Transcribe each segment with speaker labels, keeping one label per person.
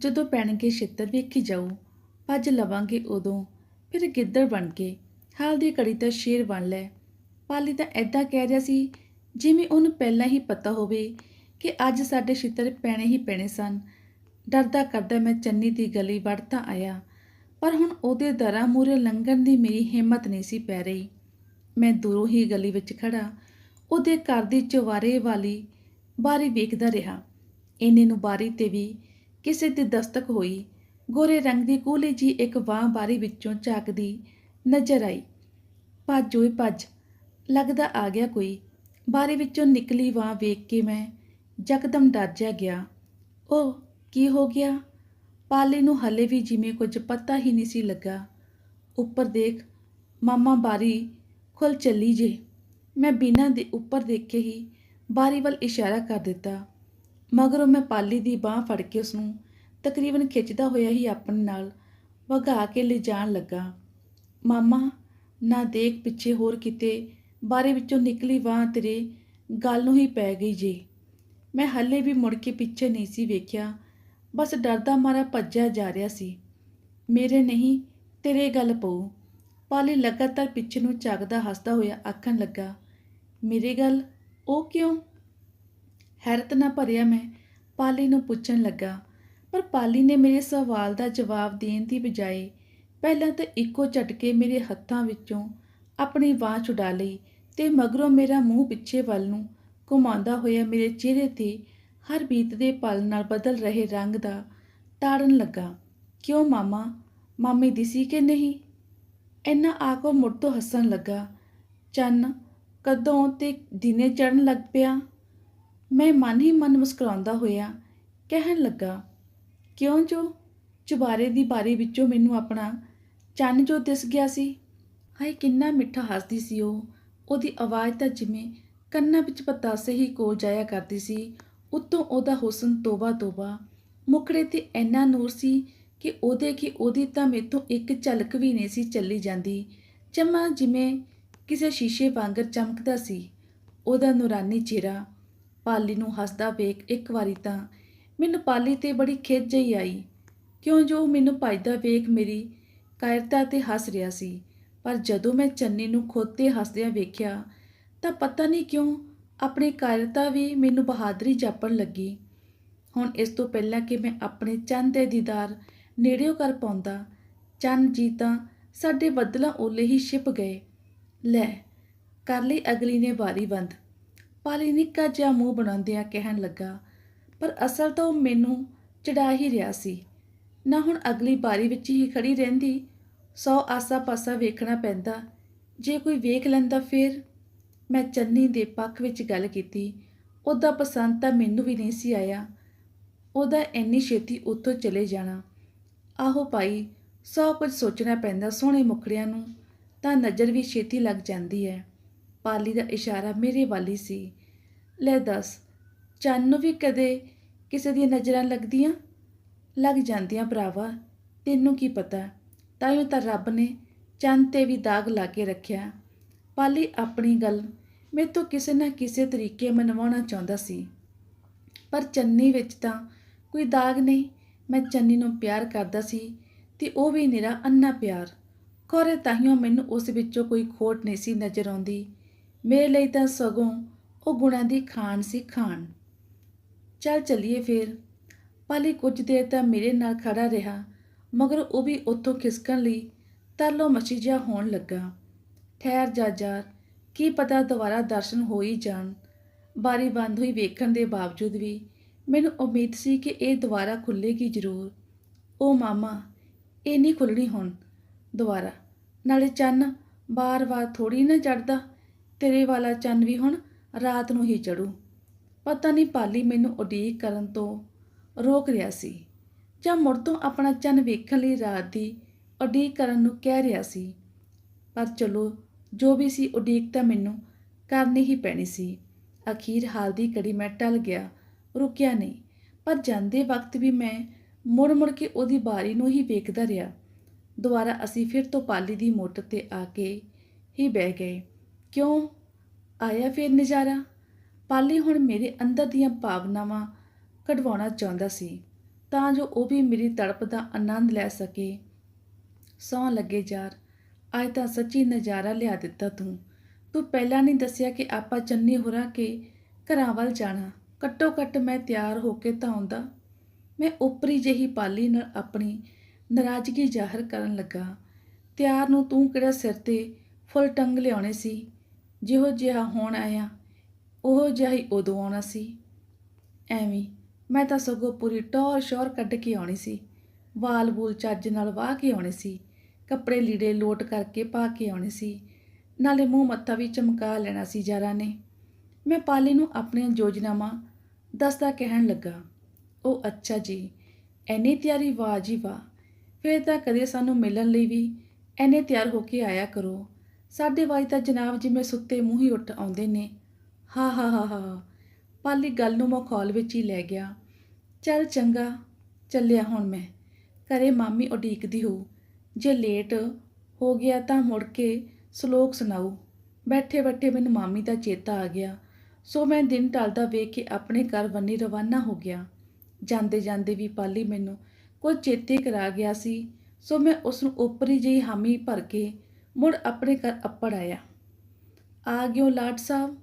Speaker 1: ਜਦੋਂ ਪੈਣਗੇ ਛਿੱਤਰ ਵੇਖੀ ਜਾਊ, ਭੱਜ ਲਵਾਂਗੇ ਉਦੋਂ, ਫਿਰ ਗਿੱਦੜ ਬਣ ਕੇ, ਹਾਲ ਦੀ ਘੜੀ ਤਾਂ ਸ਼ੇਰ ਬਣ ਲੈ। ਪਾਲੀ ਤਾਂ ਐਦਾਂ ਕਹਿ ਰਿਹਾ ਸੀ, ਜਿਵੇਂ ਉਹਨੂੰ ਪਹਿਲਾਂ ਹੀ ਪਤਾ ਹੋਵੇ ਕਿ ਅੱਜ ਸਾਡੇ ਛਿੱਤਰ ਪੈਣੇ ਹੀ ਪੈਣੇ ਸਨ। ਡਰਦਾ ਕਰਦਾ ਮੈਂ ਚੰਨੀ ਦੀ ਗਲੀ ਵੜ ਤਾਂ ਆਇਆ, ਪਰ ਹੁਣ ਉਹਦੇ ਦਰਾਂ ਮੂਰੇ ਲੰਘਣ ਦੀ ਮੇਰੀ ਹਿੰਮਤ ਨਹੀਂ ਸੀ ਪੈ ਰਹੀ। ਮੈਂ ਦੂਰੋਂ ਹੀ ਗਲੀ ਵਿੱਚ ਖੜਾ ਉਹਦੇ ਘਰ ਦੀ ਚਵਾਰੇ ਵਾਲੀ ਬਾਰੀ ਵੇਖਦਾ ਰਿਹਾ। ਇੰਨੇ ਨੂੰ ਬਾਰੀ ਤੇ ਵੀ ਕਿਸੇ ਦੀ ਦਸਤਕ ਹੋਈ। ਗੋਰੇ ਰੰਗ ਦੀ ਕੂਲੀ ਜੀ ਇੱਕ ਬਾਹ ਬਾਰੀ ਵਿੱਚੋਂ ਝਾਕਦੀ ਨਜ਼ਰ ਆਈ। ਭੱਜ ਓਏ ਭੱਜ, ਲੱਗਦਾ ਆ ਗਿਆ ਕੋਈ। ਬਾਰੀ ਵਿੱਚੋਂ ਨਿਕਲੀ ਬਾਹ ਵੇਖ ਕੇ ਮੈਂ ਯਕਦਮ ਡਰ ਜਾ ਗਿਆ। ਉਹ ਕੀ ਹੋ ਗਿਆ? ਪਾਲੀ ਨੂੰ ਹਲੇ ਵੀ ਜਿਵੇਂ ਕੁਝ ਪਤਾ ਹੀ ਨਹੀਂ ਸੀ ਲੱਗਾ। ਉੱਪਰ ਦੇਖ, ਮਾਮਾ ਬਾਰੀ ਖੁੱਲ ਚੱਲੀ ਜੇ। ਮੈਂ ਬਿਨਾਂ ਦੇ ਉੱਪਰ ਦੇਖ ਕੇ ਹੀ ਬਾਰੀ ਵੱਲ ਇਸ਼ਾਰਾ ਕਰ ਦਿੱਤਾ। ਮਗਰੋਂ ਮੈਂ ਪਾਲੀ ਦੀ ਬਾਹ ਫੜ ਕੇ ਉਸ ਨੂੰ ਤਕਰੀਬਨ ਖਿੱਚਦਾ ਹੋਇਆ ਹੀ ਆਪਣੇ ਨਾਲ ਵਗਾ ਕੇ ਲਿਜਾਣ ਲੱਗਾ। ਮਾਮਾ, ਨਾ ਦੇਖ ਪਿੱਛੇ ਹੋਰ ਕਿਤੇ ਬਾਰੇ ਵਿੱਚੋਂ ਨਿਕਲੀ ਬਾਹ ਤੇਰੇ ਗੱਲ ਨੂੰ ਹੀ ਪੈ ਗਈ ਜੇ। ਮੈਂ ਹੱਲੇ ਵੀ ਮੁੜ ਕੇ ਪਿੱਛੇ ਨਹੀਂ ਸੀ ਵੇਖਿਆ, ਬਸ ਡਰਦਾ ਮਾਰਾ ਭੱਜਿਆ ਜਾ ਰਿਹਾ ਸੀ। ਮੇਰੇ ਨਹੀਂ, ਤੇਰੇ ਗੱਲ ਪਊ। ਪਾਲੀ ਲਗਾਤਾਰ ਪਿੱਛੇ ਨੂੰ ਝਾਕਦਾ ਹੱਸਦਾ ਹੋਇਆ ਆਖਣ ਲੱਗਾ, ਮੇਰੇ ਗੱਲ, ਉਹ ਕਿਉਂ? ਹੈਰਤ ਨਾ ਭਰਿਆ ਮੈਂ, ਪਾਲੀ ਨੂੰ ਪੁੱਛਣ ਲੱਗਾ। ਪਰ ਪਾਲੀ ਨੇ ਮੇਰੇ ਸਵਾਲ ਦਾ ਜਵਾਬ ਦੇਣ ਦੀ ਬਜਾਏ ਪਹਿਲਾਂ ਤਾਂ ਇੱਕੋ ਝਟਕੇ ਮੇਰੇ ਹੱਥਾਂ ਵਿੱਚੋਂ ਆਪਣੀ ਬਾਹ ਛੁਡਾ ਲਈ ਤੇ ਮਗਰੋਂ ਮੇਰਾ ਮੂੰਹ ਪਿੱਛੇ ਵੱਲ ਨੂੰ ਘੁਮਾਉਂਦਾ ਹੋਇਆ ਮੇਰੇ ਚਿਹਰੇ ਤੇ ਹਰ ਬੀਤਦੇ ਪਲ ਨਾਲ ਬਦਲ ਰਹੇ ਰੰਗ ਦਾ ਤਾੜਨ ਲੱਗਾ। ਕਿਉਂ ਮਾਮਾ? ਮਾਮੀ ਦਿਸੀ ਕਿ ਨਹੀਂ? ਇੰਨਾ ਆਕੋ ਮੁੜ ਤੋਂ ਹੱਸਣ ਲੱਗਾ। ਚੰਨ, ਕਦੋਂ ਤੇ ਦਿਨੇ ਚੜਨ ਲੱਗ ਪਿਆ? ਮੈਂ ਮਨ ਹੀ ਮਨ ਮੁਸਕਰਾਉਂਦਾ ਹੋਇਆ ਕਹਿਣ ਲੱਗਾ, ਕਿਉਂ ਜੋ? ਚੁਬਾਰੇ ਦੀ ਬਾਰੀ ਵਿੱਚੋਂ ਮੈਨੂੰ ਆਪਣਾ ਚੰਨ ਜੋ ਦਿਸ ਗਿਆ ਸੀ। ਹਾਏ, ਕਿੰਨਾ ਮਿੱਠਾ ਹੱਸਦੀ ਸੀ ਉਹ। ਉਹਦੀ ਆਵਾਜ਼ ਤਾਂ ਜਿਵੇਂ ਕੰਨਾਂ ਵਿੱਚ ਪਤਾਸੇ ਹੀ ਕੋਲ ਜਾਇਆ ਕਰਦੀ ਸੀ। ਉੱਤੋਂ ਉਹਦਾ ਹੁਸਨ ਤੋਬਾ ਤੋਬਾ ਮੁਖੜੇ ਤੇ ਇੰਨਾ ਨੂਰ ਸੀ ਕਿ ਉਹਦੇ ਕੀ ਉਹਦੀ ਤਾਂ ਮੇਥੋਂ ਇੱਕ ਝਲਕ ਵੀ ਨਹੀਂ ਸੀ ਚੱਲੀ ਜਾਂਦੀ। ਚਮਾ ਜਿਵੇਂ ਕਿਸੇ ਸ਼ੀਸ਼ੇ ਵਾਂਗਰ ਚਮਕਦਾ ਸੀ। ਉਹਦਾ ਨੂਰਾਨੀ ਚਿਹਰਾ ਪਾਲੀ ਨੂੰ ਹੱਸਦਾ ਵੇਖ ਇੱਕ ਵਾਰੀ ਤਾਂ ਮੈਨੂੰ ਪਾਲੀ ਤੇ ਬੜੀ ਖਿੱਚ ਜਿਹੀ ਆਈ। ਕਿਉਂ ਜੋ ਮੈਨੂੰ ਭੱਜਦਾ ਵੇਖ ਮੇਰੀ ਕਾਇਰਤਾ ਤੇ ਹੱਸ ਰਿਹਾ ਸੀ। ਪਰ ਜਦੋਂ ਮੈਂ ਚੰਨੀ ਨੂੰ ਖੁਦ ਤੇ ਹੱਸਦਿਆਂ ਵੇਖਿਆ ਤਾਂ ਪਤਾ ਨਹੀਂ ਕਿਉਂ ਆਪਣੀ ਕਾਇਰਤਾ ਵੀ ਮੈਨੂੰ ਬਹਾਦਰੀ ਜਾਪਣ ਲੱਗੀ। ਹੁਣ ਇਸ ਤੋਂ ਪਹਿਲਾਂ ਕਿ ਮੈਂ ਆਪਣੇ ਚੰਨ ਦੇ ਦੀਦਾਰ ਨੇੜਿਓਂ ਕਰ ਪਾਉਂਦਾ, ਚੰਨ ਜੀ ਤਾਂ ਸਾਡੇ ਬੱਦਲਾਂ ਓਲੇ ਹੀ ਛਿਪ ਗਏ। ਲੈ, ਕਰ ਲਈ ਅਗਲੀ ਨੇ ਵਾਰੀ ਬੰਦ ਪਾਲੀ ਨਿੱਕਾ ਜਿਹਾ ਮੂੰਹ ਬਣਾਉਂਦਿਆਂ ਕਹਿਣ ਲੱਗਾ, ਪਰ ਅਸਲ ਤਾਂ ਉਹ ਮੈਨੂੰ ਚੜਾ ਹੀ ਰਿਹਾ ਸੀ। ਨਾ ਹੁਣ ਅਗਲੀ ਬਾਰੀ ਵਿੱਚ ਹੀ ਖੜੀ ਰਹਿੰਦੀ, ਸੌ ਆਸਾ ਪਾਸਾ ਵੇਖਣਾ ਪੈਂਦਾ। ਜੇ ਕੋਈ ਵੇਖ ਲੈਂਦਾ ਫਿਰ? ਮੈਂ ਚੰਨੀ ਦੇ ਪੱਖ ਵਿੱਚ ਗੱਲ ਕੀਤੀ। ਉਹਦਾ ਪਸੰਦ ਤਾਂ ਮੈਨੂੰ ਵੀ ਨਹੀਂ ਸੀ ਆਇਆ। ਉਹਦਾ ਇੰਨੀ ਛੇਤੀ ਉੱਥੋਂ ਚਲੇ ਜਾਣਾ। ਆਹੋ ਭਾਈ, ਸੌ ਕੁਝ ਸੋਚਣਾ ਪੈਂਦਾ ਸੋਹਣੇ ਮੁਖੜਿਆਂ ਨੂੰ, ਤਾਂ ਨਜ਼ਰ ਵੀ ਛੇਤੀ ਲੱਗ ਜਾਂਦੀ ਹੈ। ਪਾਲੀ ਦਾ ਇਸ਼ਾਰਾ ਮੇਰੇ ਵਾਲੀ ਸੀ। ਲੈ ਦੱਸ, ਚੰਨ ਨੂੰ ਵੀ ਕਦੇ ਕਿਸੇ ਦੀਆਂ ਨਜ਼ਰਾਂ ਲੱਗਦੀਆਂ? ਲੱਗ ਜਾਂਦੀਆਂ ਭਰਾਵਾ, ਤੈਨੂੰ ਕੀ ਪਤਾ? ਤਾਈਓ ਤਾਂ ਰੱਬ ਨੇ ਚੰਨ ਤੇ ਵੀ ਦਾਗ ਲਾ ਕੇ ਰੱਖਿਆ। ਪਾਲੀ ਆਪਣੀ ਗੱਲ ਮੇਰੇ ਤੋਂ ਕਿਸੇ ਨਾ ਕਿਸੇ ਤਰੀਕੇ ਮਨਵਾਉਣਾ ਚਾਹੁੰਦਾ ਸੀ। ਪਰ ਚੰਨੀ ਵਿੱਚ ਤਾਂ ਕੋਈ ਦਾਗ ਨਹੀਂ। ਮੈਂ ਚੰਨੀ ਨੂੰ ਪਿਆਰ ਕਰਦਾ ਸੀ ਤੇ ਉਹ ਵੀ ਨਿਰਾ ਅੰਨਾ ਪਿਆਰ। ਖੋਰੇ ਤਾਹੀਓ ਮੈਨੂੰ ਉਸ ਵਿੱਚੋਂ ਕੋਈ ਖੋਟ ਨਹੀਂ ਸੀ ਨਜ਼ਰ ਆਉਂਦੀ। ਮੇਰੇ ਲਈ ਤਾਂ ਸਗੋਂ ਉਹ ਗੁਣਾਂ ਦੀ ਖਾਣ ਸੀ ਖਾਣ ਚੱਲ ਚੱਲੀਏ ਫੇਰ। ਪਾਲੀ ਕੁਝ ਦੇਰ ਤਾਂ ਮੇਰੇ ਨਾਲ ਖੜਾ ਰਿਹਾ, ਮਗਰ ਉਹ ਵੀ ਉੱਥੋਂ ਖਿਸਕਣ ਲਈ ਤਰਲੋ ਮੱਛੀ ਜਿਹਾ ਹੋਣ ਲੱਗਾ। ਠਹਿਰ ਜਾ ਜਾ ਕੀ ਪਤਾ ਦੁਬਾਰਾ ਦਰਸ਼ਨ ਹੋ ਹੀ ਜਾਣ। ਬਾਰੀ ਬੰਦ ਹੋਈ ਵੇਖਣ ਦੇ ਬਾਵਜੂਦ ਵੀ ਮੈਨੂੰ ਉਮੀਦ ਸੀ ਕਿ ਇਹ ਦੁਬਾਰਾ ਖੁੱਲੇਗੀ ਜ਼ਰੂਰ। ਉਹ ਮਾਮਾ, ਇਹ ਨਹੀਂ ਖੁੱਲਣੀ ਹੁਣ ਦੁਬਾਰਾ। ਨਾਲੇ ਚੰਨ ਬਾਰ-ਬਾਰ ਥੋੜੀ ਨਾ ਚੜਦਾ ਤੇਰੇ ਵਾਲਾ ਚੰਨ ਵੀ ਹੁਣ ਰਾਤ ਨੂੰ ਹੀ ਚੜੂ। ਪਤਾ ਨਹੀਂ ਪਾਲੀ ਮੈਨੂੰ ਉਡੀਕ ਕਰਨ ਤੋਂ ਰੋਕ ਰਿਹਾ ਸੀ ਜਾਂ ਮੁੜ ਤੋਂ ਆਪਣਾ ਚੰਨ ਵੇਖਣ ਲਈ ਰਾਤ ਦੀ ਉਡੀਕ ਕਰਨ ਨੂੰ ਕਹਿ ਰਿਹਾ ਸੀ। ਪਰ ਚਲੋ, ਜੋ ਵੀ ਸੀ ਉਡੀਕ ਤਾਂ ਮੈਨੂੰ ਕਰਨੀ ਹੀ ਪੈਣੀ ਸੀ। ਅਖੀਰ ਹਾਲ ਦੀ ਕੜੀ ਮੈਂ ਟਲ ਗਿਆ, ਰੁਕਿਆ ਨਹੀਂ। ਪਰ ਜਾਂਦੇ ਵਕਤ ਵੀ ਮੈਂ ਮੁੜ ਮੁੜ ਕੇ ਉਹਦੀ ਬਾਰੀ ਨੂੰ ਹੀ ਵੇਖਦਾ ਰਿਹਾ। ਦੁਬਾਰਾ ਅਸੀਂ ਫਿਰ ਤੋਂ ਪਾਲੀ ਦੀ ਮੋਟਰ ਤੇ ਆ ਕੇ ਹੀ ਬਹਿ ਗਏ। ਕਿਉਂ? ਆਇਆ ਫਿਰ ਨਜ਼ਾਰਾ? ਪਾਲੀ ਹੁਣ ਮੇਰੇ ਅੰਦਰ ਦੀਆਂ ਭਾਵਨਾਵਾਂ ਕਢਵਾਉਣਾ ਚਾਹੁੰਦਾ ਸੀ, ਤਾਂ ਜੋ ਉਹ ਵੀ ਮੇਰੀ ਤੜਪ ਦਾ ਆਨੰਦ ਲੈ ਸਕੇ। ਸੌਂ ਲੱਗੇ ਯਾਰ, ਅੱਜ ਤਾਂ ਸੱਚੀ ਨਜ਼ਾਰਾ ਲਿਆ ਦਿੱਤਾ ਤੂੰ। ਤੂੰ ਪਹਿਲਾਂ ਨਹੀਂ ਦੱਸਿਆ ਕਿ ਆਪਾਂ ਚੰਨੀ ਹੋਰਾਂ ਕੇ ਘਰਾਂ ਵੱਲ ਜਾਣਾ। ਘੱਟੋ ਘੱਟ ਮੈਂ ਤਿਆਰ ਹੋ ਕੇ ਤਾਂ ਆਉਂਦਾ। ਮੈਂ ਉਪਰੀ ਜਿਹੀ ਪਾਲੀ ਨਾਲ ਆਪਣੀ ਨਾਰਾਜ਼ਗੀ ਜ਼ਾਹਰ ਕਰਨ ਲੱਗਾ। ਤਿਆਰ ਨੂੰ ਤੂੰ ਕਿਹੜਾ ਸਿਰ ਤੇ ਫੁੱਲ ਟੰਗ ਲਿਆਉਣੇ ਸੀ? ਜਿਹੋ ਜਿਹਾ ਹੋਣ ਆਇਆ, ਉਹ ਜਿਹਾ ਹੀ ਉਦੋਂ ਆਉਣਾ ਸੀ। ਐਵੇਂ ਮੈਂ ਤਾਂ ਸਗੋਂ ਪੂਰੀ ਟੌਰ ਸ਼ੌਰ ਕੱਢ ਕੇ ਆਉਣੀ ਸੀ। ਵਾਲ ਬੂਲ ਚੱਜ ਨਾਲ ਵਾਹ ਕੇ ਆਉਣੇ ਸੀ। ਕੱਪੜੇ ਲੀੜੇ ਲੋਟ ਕਰਕੇ ਪਾ ਕੇ ਆਉਣੇ ਸੀ। ਨਾਲੇ ਮੂੰਹ ਮੱਥਾ ਵੀ ਚਮਕਾ ਲੈਣਾ ਸੀ ਯਾਰਾਂ ਨੇ। ਮੈਂ ਪਾਲੀ ਨੂੰ ਆਪਣੀਆਂ ਯੋਜਨਾਵਾਂ ਦੱਸਦਾ ਕਹਿਣ ਲੱਗਾ ਉਹ ਅੱਛਾ ਜੀ, ਐਨੀ ਤਿਆਰੀ ਵਾਹ ਜੀ ਵਾਹ। ਫਿਰ ਤਾਂ ਕਦੇ ਸਾਨੂੰ ਮਿਲਣ ਲਈ ਵੀ ਐਨੇ ਤਿਆਰ ਹੋ ਕੇ ਆਇਆ ਕਰੋ। ਸਾਡੇ ਵਾਈ ਤਾਂ ਜਨਾਬ ਜਿਵੇਂ ਸੁੱਤੇ ਮੂੰਹ ਹੀ ਉੱਠ ਆਉਂਦੇ ਨੇ। ਹਾ ਹਾ ਹਾ ਹਾ ਪਾਲੀ ਗੱਲ ਨੂੰ ਮਖੌਲ ਵਿੱਚ ਹੀ ਲੈ ਗਿਆ। ਚੱਲ ਚੰਗਾ, ਚੱਲਿਆ ਹੁਣ ਮੈਂ। ਘਰੇ ਮਾਮੀ ਉਡੀਕਦੀ ਹੋ, ਜੇ ਲੇਟ ਹੋ ਗਿਆ ਤਾਂ ਮੁੜ ਕੇ ਸ਼ਲੋਕ ਸੁਣਾਓ। ਬੈਠੇ ਬੈਠੇ ਮੈਨੂੰ ਮਾਮੀ ਦਾ ਚੇਤਾ ਆ ਗਿਆ। ਸੋ ਮੈਂ ਦਿਨ ਢਲਦਾ ਵੇਖ ਕੇ ਆਪਣੇ ਘਰ ਬੰਨੀ ਰਵਾਨਾ ਹੋ ਗਿਆ। ਜਾਂਦੇ ਜਾਂਦੇ ਵੀ ਪਾਲੀ ਮੈਨੂੰ ਕੁਝ ਚੇਤੇ ਕਰਾ ਗਿਆ ਸੀ। ਸੋ ਮੈਂ ਉਸ ਨੂੰ ਉਪਰੀ ਜਿਹੀ ਹਾਮੀ ਭਰ ਕੇ ਮੁੜ ਆਪਣੇ ਘਰ ਅੱਪੜ ਆਇਆ। ਆ ਗਿਓ ਲਾਟ ਸਾਹਿਬ,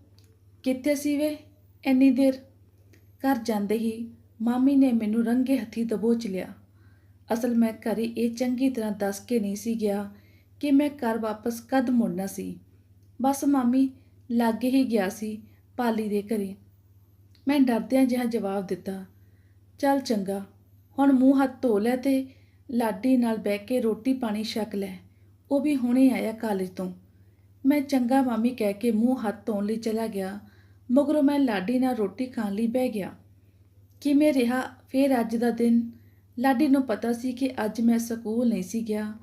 Speaker 1: ਕਿੱਥੇ ਸੀ ਵੇ ਇੰਨੀ ਦੇਰ? ਘਰ ਜਾਂਦੇ ਹੀ ਮਾਮੀ ਨੇ ਮੈਨੂੰ ਰੰਗੇ ਹੱਥੀ ਦਬੋਚ ਲਿਆ। ਅਸਲ ਮੈਂ ਘਰੇ ਇਹ ਚੰਗੀ ਤਰ੍ਹਾਂ ਦੱਸ ਕੇ ਨਹੀਂ ਸੀ ਗਿਆ ਕਿ ਮੈਂ ਘਰ ਵਾਪਸ ਕਦ ਮੁੜਨਾ ਸੀ। ਬਸ ਮਾਮੀ ਲਾਗੇ ਹੀ ਗਿਆ ਸੀ ਪਾਲੀ ਦੇ ਘਰੇ। ਮੈਂ ਡਰਦਿਆਂ ਜਿਹਾ ਜਵਾਬ ਦਿੱਤਾ, ਚੱਲ ਚੰਗਾ, ਹੁਣ ਮੂੰਹ ਹੱਥ ਧੋ ਲੈ ਤੇ ਲਾਡੀ ਨਾਲ ਬਹਿ ਕੇ ਰੋਟੀ ਪਾਣੀ ਛਕ ਲੈ। ਉਹ ਵੀ ਹੁਣੇ ਆਇਆ ਕਾਲਜ ਤੋਂ। ਮੈਂ ਚੰਗਾ ਮਾਮੀ ਕਹਿ ਕੇ ਮੂੰਹ ਹੱਥ ਧੋਣ ਲਈ ਚਲਾ ਗਿਆ, ਮਗਰੋਂ ਮੈਂ ਲਾਡੀ ਨਾਲ ਰੋਟੀ ਖਾਣ ਲਈ ਬਹਿ ਗਿਆ। ਕਿਵੇਂ ਰਿਹਾ ਫਿਰ ਅੱਜ ਦਾ ਦਿਨ? ਲਾਡੀ ਨੂੰ ਪਤਾ ਸੀ ਕਿ ਅੱਜ ਮੈਂ ਸਕੂਲ ਨਹੀਂ ਸੀ ਗਿਆ।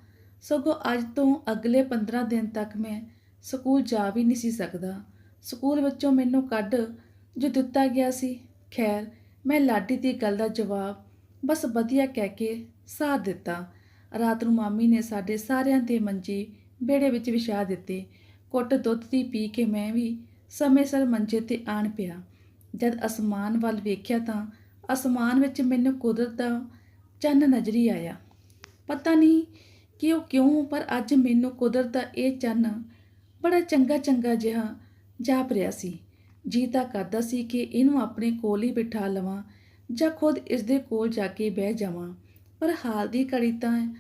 Speaker 1: ਸਗੋਂ ਅੱਜ ਤੋਂ ਅਗਲੇ 15 ਦਿਨ ਤੱਕ ਮੈਂ ਸਕੂਲ ਜਾ ਵੀ ਨਹੀਂ ਸੀ ਸਕਦਾ। ਸਕੂਲ ਵਿੱਚੋਂ ਮੈਨੂੰ ਕੱਢ ਜੋ ਦਿੱਤਾ ਗਿਆ ਸੀ। ਖੈਰ, ਮੈਂ ਲਾਡੀ ਦੀ ਗੱਲ ਦਾ ਜਵਾਬ ਬਸ ਵਧੀਆ ਕਹਿ ਕੇ ਸਾਥ ਦਿੱਤਾ। ਰਾਤ ਨੂੰ ਮਾਮੀ ਨੇ ਸਾਡੇ ਸਾਰਿਆਂ ਦੇ ਮੰਜੇ ਬੇੜੇ ਵਿੱਚ ਵਿਛਾ ਦਿੱਤੇ। ਕੁੱਟ ਦੁੱਧ ਦੀ ਪੀ ਕੇ ਮੈਂ ਵੀ ਸਮੇਂ ਸਿਰ ਮੰਜੇ ਤੇ ਆਣ ਪਿਆ। ਜਦ ਅਸਮਾਨ ਵੱਲ ਵੇਖਿਆ ਤਾਂ ਅਸਮਾਨ ਵਿੱਚ ਮੈਨੂੰ ਕੁਦਰਤ ਦਾ ਚੰਨ ਨਜ਼ਰੀ ਆਇਆ। ਪਤਾ ਨਹੀਂ ਕਿ ਉਹ ਕਿਉਂ, ਪਰ ਅੱਜ ਮੈਨੂੰ ਕੁਦਰਤ ਦਾ ਇਹ ਚੰਨ ਬੜਾ ਚੰਗਾ ਚੰਗਾ ਜਿਹਾ ਜਾਪ ਰਿਹਾ ਸੀ। ਜੀ ਤਾਂ ਕਰਦਾ ਸੀ ਕਿ ਇਹਨੂੰ ਆਪਣੇ ਕੋਲ ਹੀ ਬਿਠਾ ਲਵਾਂ ਜਾਂ ਖੁਦ ਇਸ ਦੇ ਕੋਲ ਜਾ ਕੇ ਬਹਿ ਜਾਵਾਂ। ਪਰ ਹਾਲ ਦੀ ਘੜੀ ਤਾਂ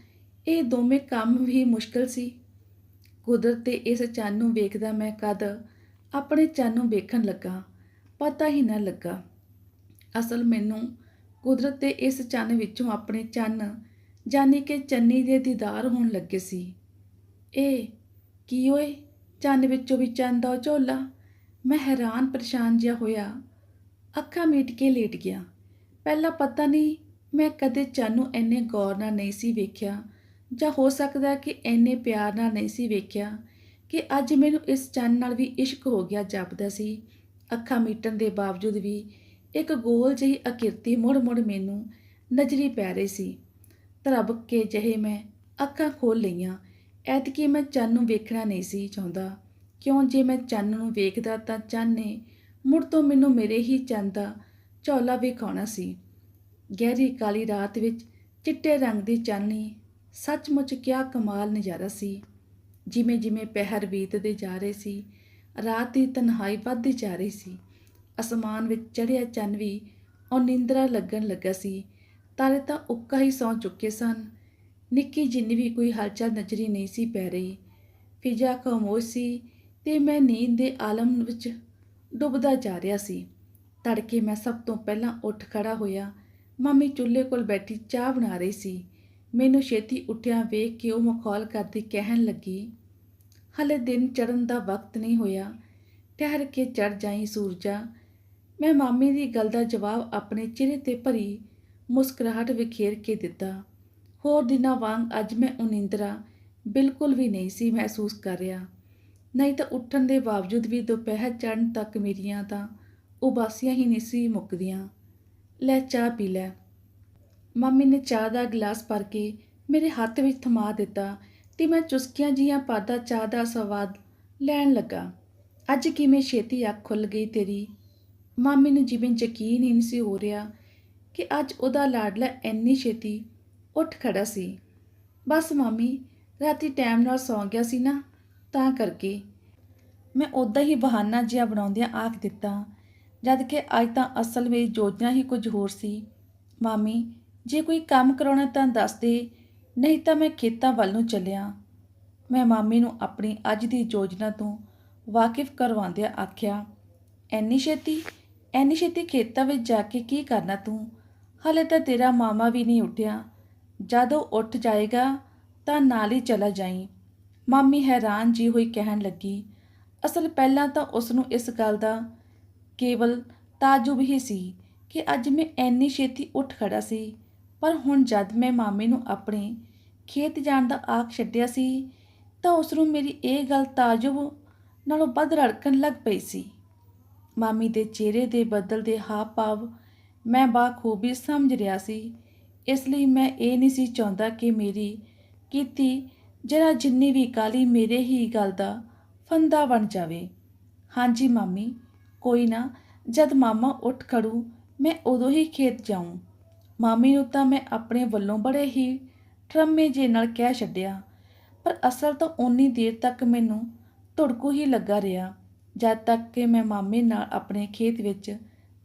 Speaker 1: ਇਹ ਦੋਵੇਂ ਕੰਮ ਵੀ ਮੁਸ਼ਕਲ ਸੀ। ਕੁਦਰਤ ਦੇ ਇਸ ਚੰਨ ਨੂੰ ਵੇਖਦਾ ਮੈਂ ਕਦ ਆਪਣੇ ਚੰਨ ਨੂੰ ਵੇਖਣ ਲੱਗਾ, ਪਤਾ ਹੀ ਨਾ ਲੱਗਾ। ਅਸਲ ਮੈਨੂੰ ਕੁਦਰਤ ਦੇ ਇਸ ਚੰਨ ਵਿੱਚੋਂ ਆਪਣੇ ਚੰਨ ਜਾਨੀ ਕਿ ਚੰਨੀ ਦੇ ਦੀਦਾਰ ਹੋਣ ਲੱਗੇ ਸੀ। ਇਹ ਕੀ ਓਏ? ਚੰਨ ਵਿੱਚੋਂ ਵੀ ਚੰਨ ਦਾ ਝੋਲਾ? ਮੈਂ ਹੈਰਾਨ ਪਰੇਸ਼ਾਨ ਜਿਹਾ ਹੋਇਆ। ਅੱਖਾਂ ਮੀਟ ਕੇ ਲੇਟ ਗਿਆ। ਪਹਿਲਾਂ ਪਤਾ ਨਹੀਂ ਮੈਂ ਕਦੇ ਚੰਨ ਨੂੰ ਇੰਨੇ ਗੌਰ ਨਾਲ ਨਹੀਂ ਸੀ ਵੇਖਿਆ, ਜਾਂ ਹੋ ਸਕਦਾ ਕਿ ਇੰਨੇ ਪਿਆਰ ਨਾਲ ਨਹੀਂ ਸੀ ਵੇਖਿਆ ਕਿ ਅੱਜ ਮੈਨੂੰ ਇਸ ਚੰਨ ਨਾਲ ਵੀ ਇਸ਼ਕ ਹੋ ਗਿਆ ਜਾਪਦਾ ਸੀ। ਅੱਖਾਂ ਮੀਟਣ ਦੇ ਬਾਵਜੂਦ ਵੀ ਇੱਕ ਗੋਲ ਜਿਹੀ ਅਕਿਰਤੀ ਮੁੜ-ਮੁੜ ਮੈਨੂੰ ਨਜ਼ਰੀ ਪੈ ਰਹੀ ਸੀ। ਤਰਬਕ ਕੇ ਜਿਹੇ ਮੈਂ ਅੱਖਾਂ ਖੋਲ ਲਈਆਂ, ਐਤਕੀ ਮੈਂ ਚੰਨ ਨੂੰ ਵੇਖਣਾ ਨਹੀਂ ਸੀ ਚਾਹੁੰਦਾ। ਕਿਉਂ ਜੇ ਮੈਂ ਚੰਨ ਨੂੰ ਵੇਖਦਾ ਤਾਂ ਚੰਨ ਨੇ ਮੁੜ ਤੋਂ ਮੈਨੂੰ ਮੇਰੇ ਹੀ ਚੰਨ ਦਾ ਝੋਲਾ ਵਿਖਾਉਣਾ ਸੀ। ਗਹਿਰੀ ਕਾਲੀ ਰਾਤ ਵਿੱਚ ਚਿੱਟੇ ਰੰਗ ਦੀ ਚਾਨਣੀ ਸੱਚਮੁੱਚ ਕਿਆ ਕਮਾਲ ਨਜ਼ਾਰਾ ਸੀ। ਜਿਵੇਂ ਜਿਵੇਂ ਪਹਿਰ ਬੀਤਦੇ ਜਾ ਰਹੇ ਸੀ, ਰਾਤ ਦੀ ਤਨਹਾਈ ਵੱਧਦੀ ਜਾ ਰਹੀ ਸੀ। ਅਸਮਾਨ ਵਿੱਚ ਚੜ੍ਹਿਆ ਚੰਨ ਵੀ ਉਹ ਨਿੰਦਰਾ ਲੱਗਣ ਲੱਗਾ ਸੀ। ਤਾਰੇ ਤਾਂ ਉੱਕਾ ਹੀ ਸੌਂ ਚੁੱਕੇ ਸਨ। ਨਿੱਕੀ ਜਿੰਨੀ ਵੀ ਕੋਈ ਹਲਚਲ ਨਜ਼ਰੀ ਨਹੀਂ ਸੀ ਪੈ ਰਹੀ। ਫਿਜ਼ਾ ਖਾਮੋਸ਼ ਸੀ ਤੇ ਮੈਂ ਨੀਂਦ ਦੇ ਆਲਮ ਵਿੱਚ ਡੁੱਬਦਾ ਜਾ ਰਿਹਾ ਸੀ। ਤੜਕੇ ਮੈਂ ਸਭ ਤੋਂ ਪਹਿਲਾਂ ਉੱਠ ਖੜਾ ਹੋਇਆ ਮਾਮੀ ਚੁੱਲ੍ਹੇ ਕੋਲ ਬੈਠੀ ਚਾਹ ਬਣਾ ਰਹੀ ਸੀ। ਮੈਨੂੰ ਛੇਤੀ ਉੱਠਿਆ ਵੇਖ ਕੇ ਉਹ ਮਖੌਲ ਕਰਦੀ ਕਹਿਣ ਲੱਗੀ, ਹਲੇ ਦਿਨ ਚੜਨ ਦਾ ਵਕਤ ਨਹੀਂ ਹੋਇਆ। ਠਹਿਰ ਕੇ ਚੜ ਜਾਈ ਸੂਰਜਾ। ਮੈਂ ਮਾਮੀ ਦੀ ਗੱਲ ਦਾ ਜਵਾਬ ਆਪਣੇ ਚਿਹਰੇ ਤੇ ਭਰੀ ਮੁਸਕਰਾਹਟ ਵਿਖੇਰ ਕੇ ਦਿੱਤਾ। ਹੋਰ ਦਿਨਾਂ ਵਾਂਗ ਅੱਜ ਮੈਂ ਉਨਿੰਦਰਾ ਬਿਲਕੁਲ ਵੀ ਨਹੀਂ ਸੀ ਮਹਿਸੂਸ ਕਰ ਰਿਹਾ। ਨਹੀਂ ਤਾਂ ਉੱਠਣ ਦੇ ਬਾਵਜੂਦ ਵੀ ਦੁਪਹਿਰ ਚੜ੍ਹਨ ਤੱਕ ਮੇਰੀਆਂ ਤਾਂ ਉਬਾਸੀਆਂ ਹੀ ਨਹੀਂ ਸੀ ਮੁੱਕਦੀਆਂ। ਲੈ ਚਾਹ ਪੀ ਲੈ। ਮੰਮੀ ਨੇ ਚਾਹ ਦਾ ਗਲਾਸ ਭਰ ਕੇ ਮੇਰੇ ਹੱਥ ਵਿੱਚ ਥਮਾ ਦਿੱਤਾ ਤੇ ਮੈਂ ਚੁਸਕੀਆਂ ਜੀਆਂ ਪਾਦਾ ਚਾਹ ਦਾ ਸਵਾਦ ਲੈਣ ਲੱਗਾ। ਅੱਜ ਕਿਵੇਂ ਛੇਤੀ ਅੱਖ ਖੁੱਲ ਗਈ ਤੇਰੀ? ਮਾਮੀ ਨੂੰ ਜਿਵੇਂ ਯਕੀਨ ਹੀ ਨਹੀਂ ਸੀ ਹੋ ਰਿਹਾ ਕਿ ਅੱਜ ਉਹਦਾ ਲਾਡਲਾ ਇੰਨੀ ਛੇਤੀ ਉੱਠ ਖੜਾ ਸੀ। ਬਸ ਮਾਮੀ, ਰਾਤੀ ਟਾਈਮ ਨਾਲ ਸੌਂ ਗਿਆ ਸੀ ਨਾ, ਤਾਂ ਕਰਕੇ ਮੈਂ ਉਦਾਂ ਹੀ ਬਹਾਨਾ ਜਿਹਾ ਬਣਾਉਂਦਿਆਂ ਆਖ ਦਿੱਤਾ ਜਦ ਕਿ ਅੱਜ ਤਾਂ ਅਸਲ ਵਿੱਚ ਯੋਜਨਾ ਹੀ ਕੁਝ ਹੋਰ ਸੀ। ਮਾਮੀ, ਜੇ ਕੋਈ ਕੰਮ ਕਰਾਉਣਾ ਤਾਂ ਦੱਸ ਦੇ, ਨਹੀਂ ਤਾਂ ਮੈਂ ਖੇਤਾਂ ਵੱਲ ਨੂੰ ਚੱਲਿਆ। ਮੈਂ ਮਾਮੀ ਨੂੰ ਆਪਣੀ ਅੱਜ ਦੀ ਯੋਜਨਾ ਤੋਂ ਵਾਕਿਫ ਕਰਵਾਉਂਦਿਆਂ ਆਖਿਆ, ਐਨੀ ਛੇਤੀ ਐਨੀ ਛੇਤੀ ਖੇਤਾਂ ਵਿੱਚ ਜਾ ਕੇ ਕੀ ਕਰਨਾ ਤੂੰ? ਹਲੇ ਤਾਂ ਤੇਰਾ ਮਾਮਾ ਵੀ ਨਹੀਂ ਉੱਠਿਆ। ਜਦੋਂ ਉੱਠ ਜਾਏਗਾ ਤਾਂ ਨਾਲ ਹੀ ਚਲਾ ਜਾਈ। ਮਾਮੀ ਹੈਰਾਨ ਜੀ ਹੋਈ ਕਹਿਣ ਲੱਗੀ। ਅਸਲ ਪਹਿਲਾਂ ਤਾਂ ਉਸ ਨੂੰ ਇਸ ਗੱਲ ਦਾ ਕੇਵਲ ਤਾਜੁਬ ਹੀ ਸੀ ਕਿ ਅੱਜ ਮੈਂ ਐਨੀ ਛੇਤੀ ਉੱਠ ਖੜਾ ਸੀ। ਪਰ ਹੁਣ ਜਦ ਮੈਂ ਮਾਮੀ ਨੂੰ ਆਪਣੇ ਖੇਤ ਜਾਣ ਦਾ ਆਖ ਛੱਡਿਆ ਸੀ, ਤਾਂ ਉਸ ਨੂੰ ਮੇਰੀ ਇਹ ਗੱਲ ਤਾਜੁਬ ਨਾਲੋਂ ਵੱਧ ਰੜਕਣ ਲੱਗ ਪਈ ਸੀ। ਮਾਮੀ ਦੇ ਚਿਹਰੇ ਦੇ ਬਦਲਦੇ ਹਾਵ ਭਾਵ ਮੈਂ ਬਾਖੂਬੀ ਸਮਝ ਰਿਹਾ ਸੀ। ਇਸ ਲਈ ਮੈਂ ਇਹ ਨਹੀਂ ਸੀ ਚਾਹੁੰਦਾ ਕਿ ਮੇਰੀ ਕੀਤੀ ਜਰਾ ਜਿੰਨੀ ਵੀ ਕਾਲੀ ਮੇਰੇ ਹੀ ਗੱਲ ਦਾ ਫੰਦਾ ਬਣ ਜਾਵੇ। ਹਾਂਜੀ ਮਾਮੀ। ਕੋਈ ਨਾ, ਜਦ ਮਾਮਾ ਉੱਠ ਖੜੂ, ਮੈਂ ਉਦੋਂ ਹੀ ਖੇਤ ਜਾਊਂ। ਮਾਮੀ ਨੂੰ ਤਾਂ ਮੈਂ ਆਪਣੇ ਵੱਲੋਂ ਬੜੇ ਹੀ ਟਰਮੇ ਜੇ ਨਾਲ ਕਹਿ ਛੱਡਿਆ, ਪਰ ਅਸਲ ਤਾਂ ਓਨੀ ਦੇਰ ਤੱਕ ਮੈਨੂੰ ਧੁੜਕੂ ਹੀ ਲੱਗਾ ਰਿਹਾ, ਜਦ ਤੱਕ ਕਿ ਮੈਂ ਮਾਮੇ ਨਾਲ ਆਪਣੇ ਖੇਤ ਵਿੱਚ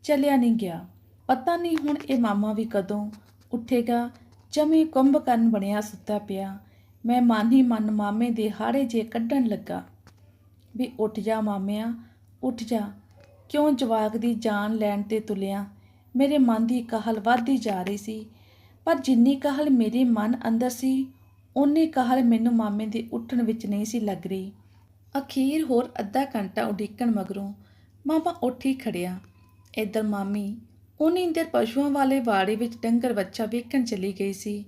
Speaker 1: ਚਲਿਆ ਨਹੀਂ ਗਿਆ। ਪਤਾ ਨਹੀਂ ਹੁਣ ਇਹ ਮਾਮਾ ਵੀ ਕਦੋਂ ਉੱਠੇਗਾ, ਜਮੀ ਕੁੰਭਕਰਨ ਬਣਿਆ ਸੁੱਤਾ ਪਿਆ। ਮੈਂ ਮਨ ਹੀ ਮਨ ਮਾਮੇ ਦੇ ਹਾੜੇ ਜੇ ਕੱਢਣ ਲੱਗਾ ਵੀ ਉੱਠ ਜਾ ਮਾਮਿਆ, ਉੱਠ ਜਾ। ਕਿਉਂ ਜਵਾਕ ਦੀ ਜਾਨ ਲੈਣ ਤੇ ਤੁਲਿਆ? ਮੇਰੇ ਮਨ ਦੀ ਕਾਹਲ ਵੱਧਦੀ ਜਾ ਰਹੀ ਸੀ। ਪਰ ਜਿੰਨੀ ਕਾਹਲ ਮੇਰੇ ਮਨ ਅੰਦਰ ਸੀ ਉਨੀ ਕਾਹਲ ਮੈਨੂੰ ਮਾਮੇ ਦੇ ਉੱਠਣ ਵਿੱਚ ਨਹੀਂ ਸੀ ਲੱਗ ਰਹੀ। ਅਖੀਰ ਹੋਰ ਅੱਧਾ ਘੰਟਾ ਉਡੀਕਣ ਮਗਰੋਂ ਮਾਮਾ ਉੱਠ ਹੀ ਖੜਿਆ। ਇੱਧਰ ਮਾਮੀ ਉਨੀ ਇੰਦਰ ਪਸ਼ੂਆਂ ਵਾਲੇ ਵਾੜੇ ਵਿੱਚ ਡੰਗਰ ਬੱਚਾ ਵੇਖਣ ਚਲੀ ਗਈ ਸੀ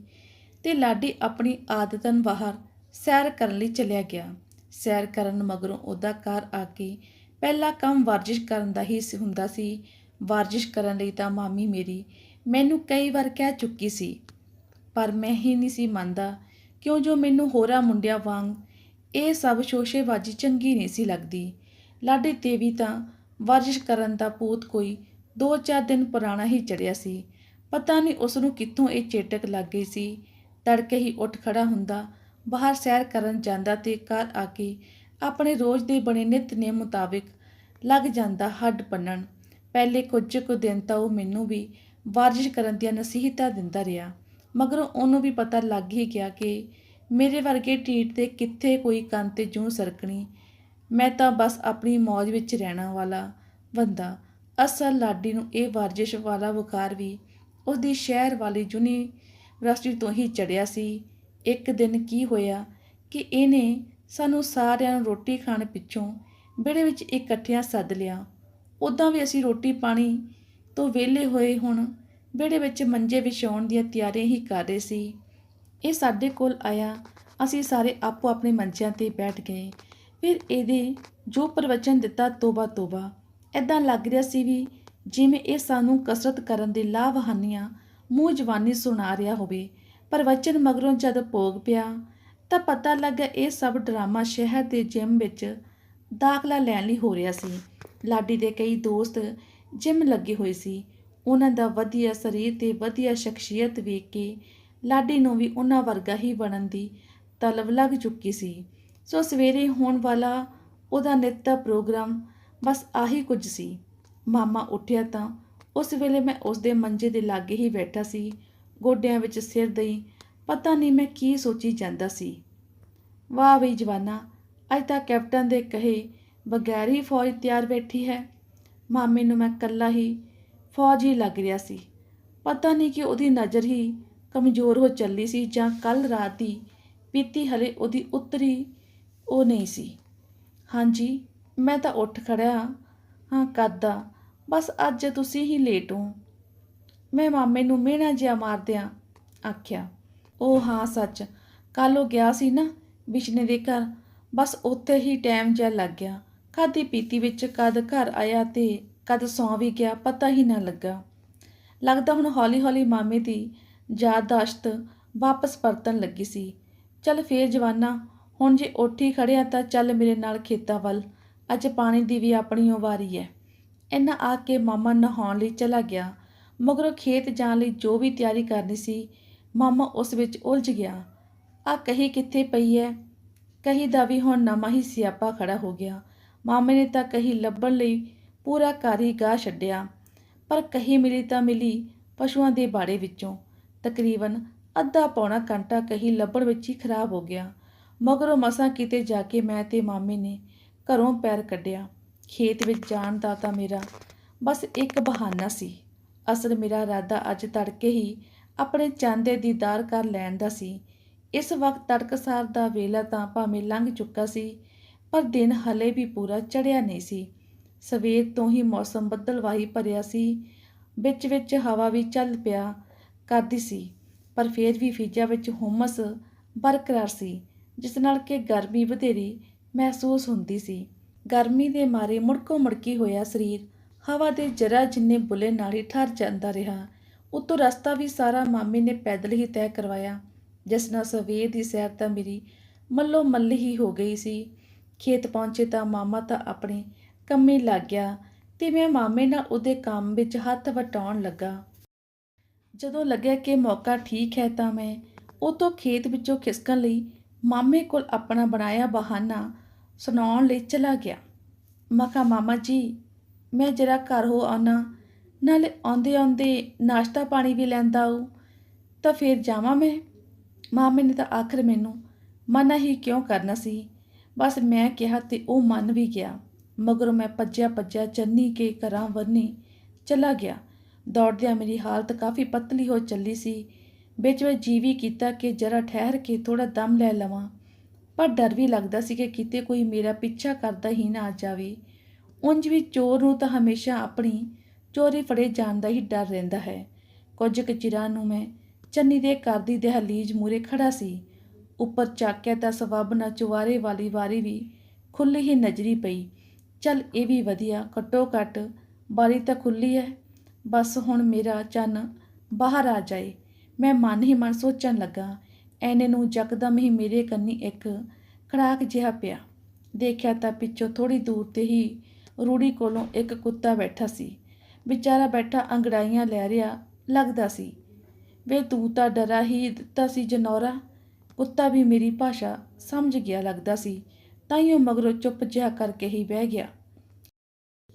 Speaker 1: ਤੇ ਲਾਡੀ ਆਪਣੀ ਆਦਤਨ ਬਾਹਰ ਸੈਰ ਕਰਨ ਲਈ ਚਲਿਆ ਗਿਆ। ਸੈਰ ਕਰਨ ਮਗਰੋਂ ਉਹਦਾ ਘਰ ਆ ਕੇ ਪਹਿਲਾ ਕੰਮ ਵਰਜਿਸ਼ ਕਰਨ ਦਾ ਹੀ ਸੀ, ਹੁੰਦਾ ਸੀ। ਵਰਜਿਸ਼ ਕਰਨ ਲਈ ਤਾਂ ਮਾਮੀ ਮੇਰੀ ਮੈਨੂੰ ਕਈ ਵਾਰ ਕਹਿ ਚੁੱਕੀ ਸੀ, ਪਰ ਮੈਂ ਹੀ ਨਹੀਂ ਸੀ ਮੰਨਦਾ। ਕਿਉਂ ਜੋ ਮੈਨੂੰ ਹੋਰਾਂ ਮੁੰਡਿਆਂ ਵਾਂਗ ਇਹ ਸਭ ਸ਼ੋਸ਼ੇਬਾਜ਼ੀ ਚੰਗੀ ਨਹੀਂ ਸੀ ਲੱਗਦੀ। ਲਾਡੀ ਤੇ ਵੀ ਤਾਂ ਵਰਜਿਸ਼ ਕਰਨ ਦਾ ਭੂਤ ਕੋਈ 2-4 ਦਿਨ ਪੁਰਾਣਾ ਹੀ ਚੜਿਆ ਸੀ। ਪਤਾ ਨਹੀਂ ਉਸ ਨੂੰ ਕਿੱਥੋਂ ਇਹ ਚੇਟਕ ਲੱਗ ਗਈ ਸੀ। ਤੜਕੇ ਹੀ ਉੱਠ ਖੜਾ ਹੁੰਦਾ, ਬਾਹਰ ਸੈਰ ਕਰਨ ਜਾਂਦਾ ਤੇ ਘਰ ਆ ਕੇ ਆਪਣੇ ਰੋਜ਼ ਦੇ ਬਣੇ ਨਿਤਨੇਮ ਮੁਤਾਬਿਕ ਲੱਗ ਜਾਂਦਾ ਹੱਡ ਪੰਨਣ। ਪਹਿਲੇ ਕੁਝ ਕੁ ਦਿਨ ਤਾਂ ਉਹ ਮੈਨੂੰ ਵੀ ਵਰਜਿਸ਼ ਕਰਨ ਦੀਆਂ ਨਸੀਹਤਾਂ ਦਿੰਦਾ ਰਿਹਾ, ਮਗਰੋਂ ਉਹਨੂੰ ਵੀ ਪਤਾ ਲੱਗ ਹੀ ਗਿਆ ਕਿ ਮੇਰੇ ਵਰਗੇ ਟੀਟ ਤੇ ਕਿੱਥੇ ਕੋਈ ਕੰਨ ਤੇ ਜੂੰ ਸਰਕਣੀ। ਮੈਂ ਤਾਂ ਬਸ ਆਪਣੀ ਮौज ਵਿੱਚ ਰਹਿਣਾ ਵਾਲਾ ਬੰਦਾ। ਅਸਲ ਲਾਡੀ ਨੂੰ ਇਹ ਵਰਜਿਸ਼ ਵਾਲਾ ਬੁਖਾਰ ਵੀ ਉਹਦੀ ਸ਼ਹਿਰ ਵਾਲੀ ਯੂਨੀਵਰਸਿਟੀ ਤੋਂ ਹੀ ਚੜਿਆ ਸੀ। ਇੱਕ ਦਿਨ ਕੀ ਹੋਇਆ ਕਿ ਇਹਨੇ ਸਾਨੂੰ ਸਾਰਿਆਂ ਨੂੰ ਰੋਟੀ ਖਾਣ ਪਿੱਛੋਂ ਵਿਹੜੇ ਵਿੱਚ ਇਕੱਠਿਆਂ ਸੱਦ ਲਿਆ। ਉਦਾਂ ਵੀ ਅਸੀਂ ਰੋਟੀ ਪਾਣੀ ਤੋਂ ਵਿਹਲੇ ਹੋਏ ਹੁਣ ਵਿਹੜੇ ਵਿੱਚ ਮੰਜੇ ਵਿਛਾਉਣ ਦੀਆਂ ਤਿਆਰੀਆਂ ਹੀ ਕਰ ਰਹੇ ਸੀ। ਇਹ ਸਾਡੇ ਕੋਲ ਆਇਆ, ਅਸੀਂ ਸਾਰੇ ਆਪੋ ਆਪਣੇ ਮੰਜਿਆਂ ਤੇ ਬੈਠ ਗਏ। ਫਿਰ ਇਹਦੇ ਜੋ ਪ੍ਰਵਚਨ ਦਿੱਤਾ ਤੋਬਾ ਤੋਬਾ। ਐਦਾਂ ਲੱਗ ਰਿਹਾ ਸੀ ਵੀ ਜਿਵੇਂ ਇਹ ਸਾਨੂੰ ਕਸਰਤ ਕਰਨ ਦੇ ਲਾਭਹਾਨੀਆਂ ਮੂੰਹ ਜਵਾਨੀ ਸੁਣਾ ਰਿਹਾ ਹੋਵੇ। ਪ੍ਰਵਚਨ ਮਗਰੋਂ ਜਦ ਭੋਗ ਪਿਆ ਤਾਂ ਪਤਾ ਲੱਗਾ ਇਹ ਸਭ ਡਰਾਮਾ ਸ਼ਹਿਰ ਦੇ ਜਿਮ ਵਿੱਚ ਦਾਖਲਾ ਲੈਣ ਲਈ ਹੋ ਰਿਹਾ ਸੀ। ਲਾਡੀ ਦੇ ਕਈ ਦੋਸਤ ਜਿਮ ਲੱਗੇ ਹੋਏ ਸੀ। ਉਹਨਾਂ ਦਾ ਵਧੀਆ ਸਰੀਰ ਤੇ ਵਧੀਆ ਸ਼ਖਸੀਅਤ ਵੇਖ ਕੇ ਲਾਡੀ ਨੂੰ ਵੀ ਉਹਨਾਂ ਵਰਗਾ ਹੀ ਬਣਨ ਦੀ ਤਲਬ ਲੱਗ ਚੁੱਕੀ ਸੀ। ਸੋ ਸਵੇਰੇ ਹੋਣ ਵਾਲਾ ਉਹਦਾ ਨਿੱਤ ਦਾ ਪ੍ਰੋਗਰਾਮ ਬਸ ਆਹੀ ਕੁਝ ਸੀ। ਮਾਮਾ ਉੱਠਿਆ ਤਾਂ ਉਸ ਵੇਲੇ ਮੈਂ ਉਸ ਦੇ ਮੰਜੇ ਦੇ ਲਾਗੇ ਹੀ ਬੈਠਾ ਸੀ। ਗੋਡਿਆਂ ਵਿੱਚ ਸਿਰ ਦਈ ਪਤਾ ਨਹੀਂ ਮੈਂ ਕੀ ਸੋਚੀ ਜਾਂਦਾ ਸੀ। ਵਾਹ ਵੀ ਜਵਾਨਾ, ਅੱਜ ਤਾਂ ਕੈਪਟਨ ਦੇ ਕਹੇ ਬਗੈਰ ਹੀ ਫੌਜ ਤਿਆਰ ਬੈਠੀ ਹੈ। ਮਾਮੇ ਨੂੰ ਮੈਂ ਕੱਲਾ ਹੀ ਫੌਜ ਹੀ ਲੱਗ ਰਿਹਾ ਸੀ। ਪਤਾ ਨਹੀਂ ਕਿ ਉਹਦੀ ਨਜ਼ਰ ਹੀ ਕਮਜ਼ੋਰ ਹੋ ਚੱਲੀ ਸੀ ਜਾਂ ਕੱਲ ਰਾਤ ਦੀ ਪੀਤੀ ਹਲੇ ਉਹਦੀ ਉਤਰੀ ਉਹ ਨਹੀਂ ਸੀ। ਹਾਂਜੀ, ਮੈਂ ਤਾਂ ਉੱਠ ਖੜਿਆ ਹਾਂ ਕੱਦਾ ਬਸ ਅੱਜ ਤੁਸੀਂ ਹੀ ਲੇਟ ਹੋ। ਮੈਂ ਮਾਮੇ ਨੂੰ ਮਿਹਣਾ ਜਿਹਾ ਮਾਰਦਿਆਂ ਆਖਿਆ। ਉਹ ਹਾਂ ਸੱਚ ਕੱਲ ਉਹ ਗਿਆ ਸੀ ਨਾ ਵਿਸ਼ਨੇ ਦੇ ਘਰ, ਬਸ ਉੱਥੇ ਹੀ ਟਾਈਮ ਜਿਹਾ ਲੱਗ ਗਿਆ। ਖਾਦੀ ਪੀਤੀ ਵਿੱਚ ਕਦ ਘਰ ਆਇਆ ਤੇ ਕਦ ਸੌਂ ਵੀ ਗਿਆ, ਪਤਾ ਹੀ ਨਾ ਲੱਗਾ। ਲੱਗਦਾ ਹੁਣ ਹੌਲੀ-ਹੌਲੀ ਮਾਮੇ ਦੀ ਯਾਦਦਾਸ਼ਤ ਵਾਪਸ ਪਰਤਣ ਲੱਗੀ ਸੀ। ਚੱਲ ਫੇਰ ਜਵਾਨਾ, ਹੁਣ ਜੇ ਉੱਠੀ ਖੜਿਆ ਤਾਂ ਚੱਲ ਮੇਰੇ ਨਾਲ ਖੇਤਾਂ ਵੱਲ, ਅੱਜ ਪਾਣੀ ਦੀ ਵੀ ਆਪਣੀ ਓ ਵਾਰੀ ਹੈ ਇੰਨਾ ਆ ਕੇ ਮਾਮਾ ਨਹਾਉਣ ਲਈ ਚਲਾ ਗਿਆ, ਮਗਰੋਂ ਖੇਤ ਜਾਣ ਲਈ ਜੋ ਵੀ ਤਿਆਰੀ ਕਰਨੀ ਸੀ ਮਾਮਾ ਉਸ ਵਿੱਚ ਉਲਝ ਗਿਆ। ਆ ਕਹੀ ਕਿੱਥੇ ਪਈ ਹੈ ਕਹੀ ਦਾ ਵੀ ਹੁਣ ਨਵਾਂ ਹੀ ਸਿਆਪਾ ਖੜਾ ਹੋ ਗਿਆ। ਮਾਮੇ ਨੇ ਤਾਂ ਕਹੀ ਲੱਭਣ ਲਈ ਪੂਰਾ ਘਰ ਹੀ ਗਾਹ ਛੱਡਿਆ। ਪਰ ਕਹੀ ਮਿਲੀ ਤਾਂ ਮਿਲੀ ਪਸ਼ੂਆਂ ਦੇ ਬਾੜੇ ਵਿੱਚੋਂ। ਤਕਰੀਬਨ ਅੱਧਾ ਪੌਣਾ ਘੰਟਾ ਕਹੀ ਲੱਭਣ ਵਿੱਚ ਹੀ ਖਰਾਬ ਹੋ ਗਿਆ। ਮਗਰੋਂ ਮਸਾਂ ਕਿਤੇ ਜਾ ਕੇ ਮੈਂ ਤੇ ਮਾਮੇ ਨੇ ਘਰੋਂ ਪੈਰ ਕੱਢਿਆ। ਖੇਤ ਵਿੱਚ ਜਾਣ ਦਾ ਤਾਂ ਮੇਰਾ ਬਸ ਇੱਕ ਬਹਾਨਾ ਸੀ। ਅਸਲ ਮੇਰਾ ਇਰਾਦਾ ਅੱਜ ਤੜਕੇ ਹੀ ਆਪਣੇ ਚੰਦ ਦੇ ਦੀਦਾਰ ਕਰ ਲੈਣ ਦਾ ਸੀ। ਇਸ ਵਕਤ ਤੜਕਸਾਰ ਦਾ ਵੇਲਾ ਤਾਂ ਭਾਵੇਂ ਲੰਘ ਚੁੱਕਾ ਸੀ, ਪਰ ਦਿਨ ਹਲੇ ਵੀ ਪੂਰਾ ਚੜਿਆ ਨਹੀਂ ਸੀ। ਸਵੇਰ ਤੋਂ ਹੀ ਮੌਸਮ ਬੱਦਲਵਾਹੀ ਭਰਿਆ ਸੀ। ਵਿੱਚ ਵਿੱਚ ਹਵਾ ਵੀ ਚੱਲ ਪਿਆ ਕਰਦੀ ਸੀ, ਪਰ ਫੇਰ ਵੀ ਫਿਜ਼ਾ ਵਿੱਚ ਹੁਮਸ ਬਰਕਰਾਰ ਸੀ, ਜਿਸ ਨਾਲ ਕਿ ਗਰਮੀ ਵਧੇਰੀ ਮਹਿਸੂਸ ਹੁੰਦੀ ਸੀ। ਗਰਮੀ ਦੇ ਮਾਰੇ ਮੁੜਕੋ ਮੁੜਕੀ ਹੋਇਆ ਸਰੀਰ, ਹਵਾ ਦੇ ਜਰਾ ਜਿੰਨੇ ਬੁਲੇ ਨਾਲ ਹੀ ਠਰ ਜਾਂਦਾ ਰਿਹਾ। ਉਤੋਂ ਰਸਤਾ ਵੀ ਸਾਰਾ ਮਾਮੇ ਨੇ ਪੈਦਲ ਹੀ ਤੈਅ ਕਰਵਾਇਆ। ਜਿਸ ਨਾਲ ਸਵੇਰ ਦੀ ਸੈਰ ਤਾਂ ਮੇਰੀ ਮੱਲੋ ਮੱਲ ਹੀ ਹੋ ਗਈ ਸੀ। ਖੇਤ ਪਹੁੰਚੇ ਤਾਂ ਮਾਮਾ ਤਾਂ ਆਪਣੇ ਕੰਮੇ ਲੱਗ ਗਿਆ ਤੇ ਮੈਂ ਮਾਮੇ ਨਾਲ ਉਹਦੇ ਕੰਮ ਵਿੱਚ ਹੱਥ ਵਟਾਉਣ ਲੱਗਾ। ਜਦੋਂ ਲੱਗਿਆ ਕਿ ਮੌਕਾ ਠੀਕ ਹੈ ਤਾਂ ਮੈਂ ਉਹ ਤੋਂ ਖੇਤ ਵਿੱਚੋਂ ਖਿਸਕਣ ਲਈ ਮਾਮੇ ਕੋਲ ਆਪਣਾ ਬਣਾਇਆ ਬਹਾਨਾ ਸੁਣਾਉਣ ਲਈ ਚਲਾ ਗਿਆ। ਮਖਾ ਮਾਮਾ ਜੀ, ਮੈਂ ਜਰਾ ਘਰ ਹੋ ਆਉਣਾ ਨਾਲ ਆਉਂਦੇ ਆਉਂਦੇ ਨਾਸ਼ਤਾ ਪਾਣੀ ਵੀ ਲੈਂਦਾ ਆਊ, ਤਾਂ ਫਿਰ ਜਾਵਾਂ ਮੈਂ? ਮਾਮੇ ਨੇ ਤਾਂ ਆਖਰ ਮੈਨੂੰ, ਮਨਾ ਹੀ ਕਿਉਂ ਕਰਨਾ ਸੀ? ਬਸ ਮੈਂ ਕਿਹਾ ਤੇ ਉਹ ਮੰਨ ਵੀ ਗਿਆ, ਮਗਰ ਮੈਂ ਭੱਜਿਆ ਭੱਜਿਆ ਚੰਨੀ ਕੇ ਘਰਾਂ ਵਰਨੀ ਚਲਾ ਗਿਆ। ਦੌੜਦਿਆਂ ਮੇਰੀ ਹਾਲਤ ਕਾਫੀ ਪਤਲੀ ਹੋ ਚੱਲੀ ਸੀ। ਵਿੱਚ ਵਿੱਚ ਜੀ ਵੀ ਕੀਤਾ ਕਿ ਜਰਾ ਠਹਿਰ ਕੇ ਥੋੜਾ ਦਮ ਲੈ ਲਵਾਂ, ਪਰ ਡਰ ਵੀ ਲੱਗਦਾ ਸੀ ਕਿ ਕਿਤੇ ਕੋਈ ਮੇਰਾ ਪਿੱਛਾ ਕਰਦਾ ਹੀ ਨਾ ਆ ਜਾਵੇ। ਉਂਝ ਵੀ ਚੋਰ ਨੂੰ ਤਾਂ ਹਮੇਸ਼ਾ ਆਪਣੀ ਚੋਰੀ ਫੜੇ ਜਾਣ ਦਾ ਹੀ ਡਰ ਰਹਿੰਦਾ ਹੈ। ਕੁਝ ਕੁ ਚਿਰਾਂ ਨੂੰ ਮੈਂ ਚੰਨੀ ਦੇ ਘਰ ਦੀ ਦਹਲੀਜ਼ ਮੂਰੇ ਖੜਾ ਸੀ। ਉੱਪਰ ਚਾਕਿਆ ਤਾਂ ਸਵੱਬ ਨਾ ਚੁਵਾਰੇ ਵਾਲੀ ਵਾਰੀ ਵੀ ਖੁੱਲੀ ਹੀ ਨਜ਼ਰੀ ਪਈ। ਚੱਲ ਇਹ ਵੀ ਵਧੀਆ, ਘੱਟੋ ਘੱਟ ਬਾਰੀ ਤਾਂ ਖੁੱਲੀ ਹੈ ਬਸ ਹੁਣ ਮੇਰਾ ਚੰਨ ਬਾਹਰ ਆ ਜਾਏ। ਮੈਂ ਮਨ ਹੀ ਮਨ ਸੋਚਣ ਲੱਗਾ, ਐਨੇ ਨੂੰ ਯਕਦਮ ਹੀ ਮੇਰੇ ਕੰਨੀ ਇੱਕ ਖੜਾਕ ਜਿਹਾ ਪਿਆ। ਦੇਖਿਆ ਤਾਂ ਪਿੱਛੋਂ ਥੋੜੀ ਦੂਰ ਤੇ ਹੀ ਰੂੜੀ ਕੋਲੋਂ ਇੱਕ ਕੁੱਤਾ ਬੈਠਾ ਸੀ। ਵਿਚਾਰਾ ਬੈਠਾ ਅੰਗੜਾਈਆਂ ਲੈ ਰਿਹਾ, ਲੱਗਦਾ ਸੀ। ਵੇ ਤੂੰ ਤਾਂ ਡਰਾ ਹੀ ਦਿੱਤਾ ਸੀ ਜਨੌਰਾ। ਕੁੱਤਾ ਵੀ ਮੇਰੀ ਭਾਸ਼ਾ ਸਮਝ ਗਿਆ ਲੱਗਦਾ ਸੀ ਤਾਈਓ ਮਗਰੋਂ ਚੁੱਪ ਜਿਹਾ ਕਰਕੇ ਹੀ ਬਹਿ ਗਿਆ।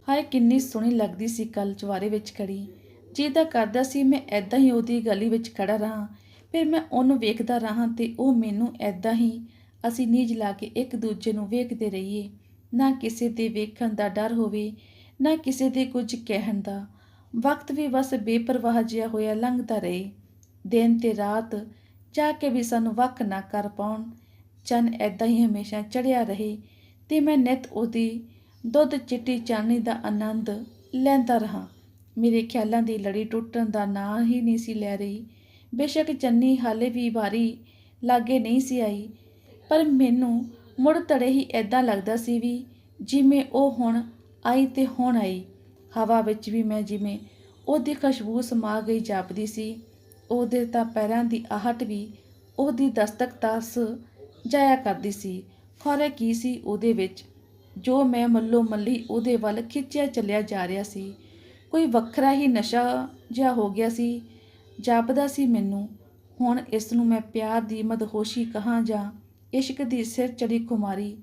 Speaker 1: ਹਾਏ, ਕਿੰਨੀ ਸੋਹਣੀ ਲੱਗਦੀ ਸੀ ਕੱਲ ਚਵਾਰੇ ਵਿੱਚ ਖੜੀ। ਜੀ ਤਾਂ ਕਰਦਾ ਸੀ, ਮੈਂ ਐਦਾਂ ਹੀ ਉਹਦੀ ਗਲੀ ਵਿੱਚ ਖੜਾ ਰਹਾ। ਫਿਰ ਮੈਂ ਉਹਨੂੰ ਵੇਖਦਾ ਰਹਾ ਤੇ ਉਹ ਮੈਨੂੰ ਐਦਾਂ ਹੀ ਅਸੀਂ ਨੀਝ ਲਾ ਕੇ ਇੱਕ ਦੂਜੇ ਨੂੰ ਵੇਖਦੇ ਰਹੀਏ। ਨਾ ਕਿਸੇ ਦੇ ਵੇਖਣ ਦਾ ਡਰ ਹੋਵੇ ਨਾ ਕਿਸੇ ਦੇ ਕੁਝ ਕਹਿਣ ਦਾ। ਵਕਤ ਵੀ ਬਸ ਬੇਪਰਵਾਹ ਜਿਹਾ ਹੋਇਆ ਲੰਘਦਾ ਰਹੇ। ਦਿਨ ਤੇ ਰਾਤ ਜਾ ਕੇ ਵੀ ਸਾਨੂੰ ਵੱਖ ਨਾ ਕਰ ਪਾਉਣ। ਚੰਨ ਐਦਾਂ ਹੀ ਹਮੇਸ਼ਾ ਚੜਿਆ ਰਹੇ ਤੇ ਮੈਂ ਨਿਤ ਉਹਦੀ ਦੁੱਧ ਚਿੱਟੀ ਚਾਨਣੀ ਦਾ ਆਨੰਦ ਲੈਂਦਾ ਰਹਾ। ਮੇਰੇ ਖਿਆਲਾਂ ਦੀ ਲੜੀ ਟੁੱਟਣ ਦਾ ਨਾਂ ਹੀ ਨਹੀਂ ਸੀ ਲੈ ਰਹੀ। ਬੇਸ਼ੱਕ ਚੰਨੀ ਹਾਲੇ ਵੀ ਵਾਰੀ ਲਾਗੇ ਨਹੀਂ ਸੀ ਆਈ, ਪਰ ਮੈਨੂੰ ਮੁੜ ਤੜੇ ਹੀ ਐਦਾਂ ਲੱਗਦਾ ਸੀ ਵੀ ਜਿਵੇਂ ਉਹ ਹੁਣ ਆਈ ਤੇ ਹੁਣ ਆਈ। ਹਵਾ ਵਿੱਚ ਵੀ ਮੈਂ ਜਿਵੇਂ ਉਹਦੀ ਖੁਸ਼ਬੂ ਸਮਾ ਗਈ ਜਾਪਦੀ ਸੀ। ਉਹਦੇ ਤਾਂ ਪੈਰਾਂ ਦੀ ਆਹਟ ਵੀ ਉਹਦੀ ਦਸਤਕ ਤਸ ਜਾਇਆ ਕਰਦੀ ਸੀ। ਖੌਰੇ ਕੀ ਸੀ ਉਹਦੇ ਵਿੱਚ? ਜੋ ਮੈਂ ਮੱਲੋ ਮੱਲੀ ਉਹਦੇ ਵੱਲ ਖਿੱਚਿਆ ਚੱਲਿਆ ਜਾ ਰਿਹਾ ਸੀ। ਕੋਈ ਵੱਖਰਾ ਹੀ ਨਸ਼ਾ ਜਿਹਾ ਹੋ ਗਿਆ ਸੀ। ਜਾਪਦਾ ਸੀ ਮੈਨੂੰ, ਹੁਣ ਇਸ ਨੂੰ ਮੈਂ ਪਿਆਰ ਦੀ ਮਦਹੋਸ਼ੀ ਕਹਾਂ ਜਾਂ ਇਸ਼ਕ ਦੀ ਸਿਰ ਚੜੀ ਕੁਮਾਰੀ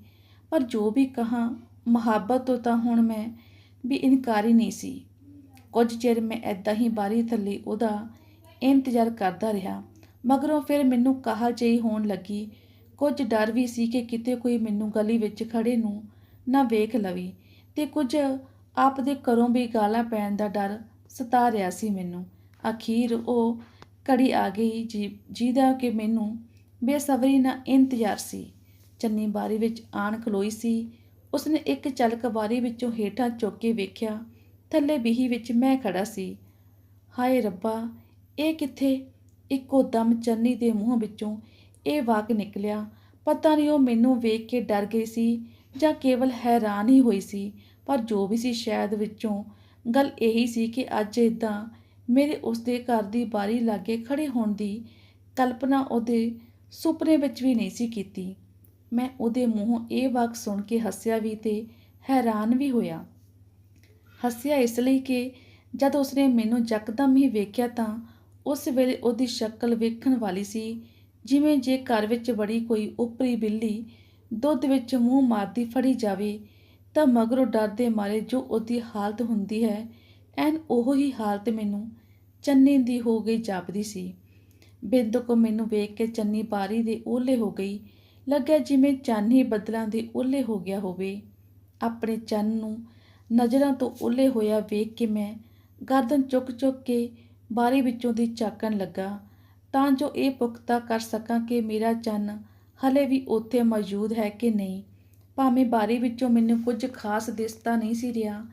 Speaker 1: ਪਰ ਜੋ ਵੀ ਕਹਾਂ ਮੁਹੱਬਤ ਤੋਂ ਤਾਂ ਹੁਣ ਮੈਂ ਵੀ ਇਨਕਾਰੀ ਨਹੀਂ ਸੀ। ਕੁਝ ਚਿਰ ਮੈਂ ਐਦਾਂ ਹੀ ਬਾਰੀ ਥੱਲੇ ਉਹਦਾ ਇੰਤਜ਼ਾਰ ਕਰਦਾ ਰਿਹਾ, ਮਗਰੋਂ ਫਿਰ ਮੈਨੂੰ ਕਾਹਲ ਜਿਹੀ ਹੋਣ ਲੱਗੀ। ਕੁਝ ਡਰ ਵੀ ਸੀ ਕਿ ਕਿਤੇ ਕੋਈ ਮੈਨੂੰ ਗਲੀ ਵਿੱਚ ਖੜੇ ਨੂੰ ਨਾ ਵੇਖ ਲਵੇ ਤੇ ਕੁਝ ਆਪ ਦੇ ਘਰੋਂ ਵੀ ਗਾਲਾਂ ਪੈਣ ਦਾ ਡਰ ਸਤਾ ਰਿਹਾ ਸੀ ਮੈਨੂੰ। ਅਖੀਰ ਉਹ ਘੜੀ ਆ ਗਈ ਜੀ, ਜਿਹਦਾ ਕਿ ਮੈਨੂੰ ਬੇਸਬਰੀ ਨਾਲ ਇੰਤਜ਼ਾਰ ਸੀ। ਚੰਨੀ ਬਾਰੀ ਵਿੱਚ ਆਣ ਖਲੋਈ ਸੀ ਉਸਨੇ ਇੱਕ ਝਲਕ ਬਾਰੀ ਵਿੱਚੋਂ ਹੇਠਾਂ ਚੁੱਕ ਕੇ ਵੇਖਿਆ, ਥੱਲੇ ਬੀਹੀ ਵਿੱਚ ਮੈਂ ਖੜਾ ਸੀ। ਹਾਏ ਰੱਬਾ, ਇਹ ਕਿੱਥੇ? ਇੱਕੋ ਦਮ ਚੰਨੀ ਦੇ ਮੂੰਹ ਵਿੱਚੋਂ ਇਹ ਵਾਕ ਨਿਕਲਿਆ। ਪਤਾ ਨਹੀਂ ਉਹ ਮੈਨੂੰ ਵੇਖ ਕੇ ਡਰ ਗਈ ਸੀ ਜਾਂ ਕੇਵਲ ਹੈਰਾਨ ਹੀ ਹੋਈ ਸੀ, ਪਰ ਜੋ ਵੀ ਸੀ ਸ਼ਾਇਦ ਵਿੱਚੋਂ, ਗੱਲ ਇਹੀ ਸੀ ਕਿ ਅੱਜ ਇਦਾਂ ਮੇਰੇ ਉਸਦੇ ਘਰ ਦੀ ਬਾਰੀ ਲਾਗੇ ਖੜੇ ਹੋਣ ਦੀ ਕਲਪਨਾ ਉਹਦੇ ਸੁਪਨੇ ਵਿੱਚ ਵੀ ਨਹੀਂ ਸੀ ਕੀਤੀ। ਮੈਂ ਉਹਦੇ ਮੂੰਹੋਂ ਇਹ ਵਾਕ ਸੁਣ ਕੇ ਹੱਸਿਆ ਵੀ ਤੇ ਹੈਰਾਨ ਵੀ ਹੋਇਆ। ਹੱਸਿਆ ਇਸ ਲਈ ਕਿ ਜਦ ਉਸਨੇ ਮੈਨੂੰ ਯਕਦਮ ਹੀ ਵੇਖਿਆ ਤਾਂ ਉਸ ਵੇਲੇ ਉਹਦੀ ਸ਼ਕਲ ਵੇਖਣ ਵਾਲੀ ਸੀ, ਜਿਵੇਂ ਜੇ ਘਰ ਵਿੱਚ ਬੜੀ ਕੋਈ ਉਪਰੀ ਬਿੱਲੀ ਦੁੱਧ ਵਿੱਚ ਮੂੰਹ ਮਾਰਦੀ ਫੜੀ ਜਾਵੇ, ਤਾਂ ਮਗਰੋਂ ਡਰਦੇ ਮਾਰੇ ਜੋ ਉਹਦੀ ਹਾਲਤ ਹੁੰਦੀ ਹੈ, ਐਨ ਉਹ ਹੀ ਹਾਲਤ ਮੈਨੂੰ ਚੰਨੀ ਦੀ ਹੋ ਗਈ ਜਾਪਦੀ ਸੀ। ਬਿੰਦੂ ਕੋ ਮੈਨੂੰ ਵੇਖ ਕੇ ਚੰਨੀ ਬਾਰੀ ਦੇ ਓਲੇ ਹੋ ਗਈ ਲੱਗਿਆ ਜਿਵੇਂ ਚੰਨ ਹੀ ਬੱਦਲਾਂ ਦੇ ਓਲੇ ਹੋ ਗਿਆ ਹੋਵੇ। ਆਪਣੇ ਚੰਨ ਨੂੰ ਨਜ਼ਰਾਂ ਤੋਂ ਓਲੇ ਹੋਇਆ ਵੇਖ ਕੇ ਮੈਂ ਗਰਦਨ ਚੁੱਕ ਚੁੱਕ ਕੇ ਬਾਰੀ ਵਿੱਚੋਂ ਦੀ ਝਾਕਣ ਲੱਗਾ। ਤਾਂ ਜੋ ਇਹ ਪੁਖਤਾ ਕਰ ਸਕਾਂ ਕਿ ਮੇਰਾ ਚੰਨ ਹਲੇ ਵੀ ਉੱਥੇ ਮੌਜੂਦ ਹੈ ਕਿ ਨਹੀਂ। ਭਾਵੇਂ ਬਾਰੀ ਵਿੱਚੋਂ ਮੈਨੂੰ ਕੁਝ ਖਾਸ ਦਿਸਦਾ ਨਹੀਂ ਸੀ ਰਿਹਾ,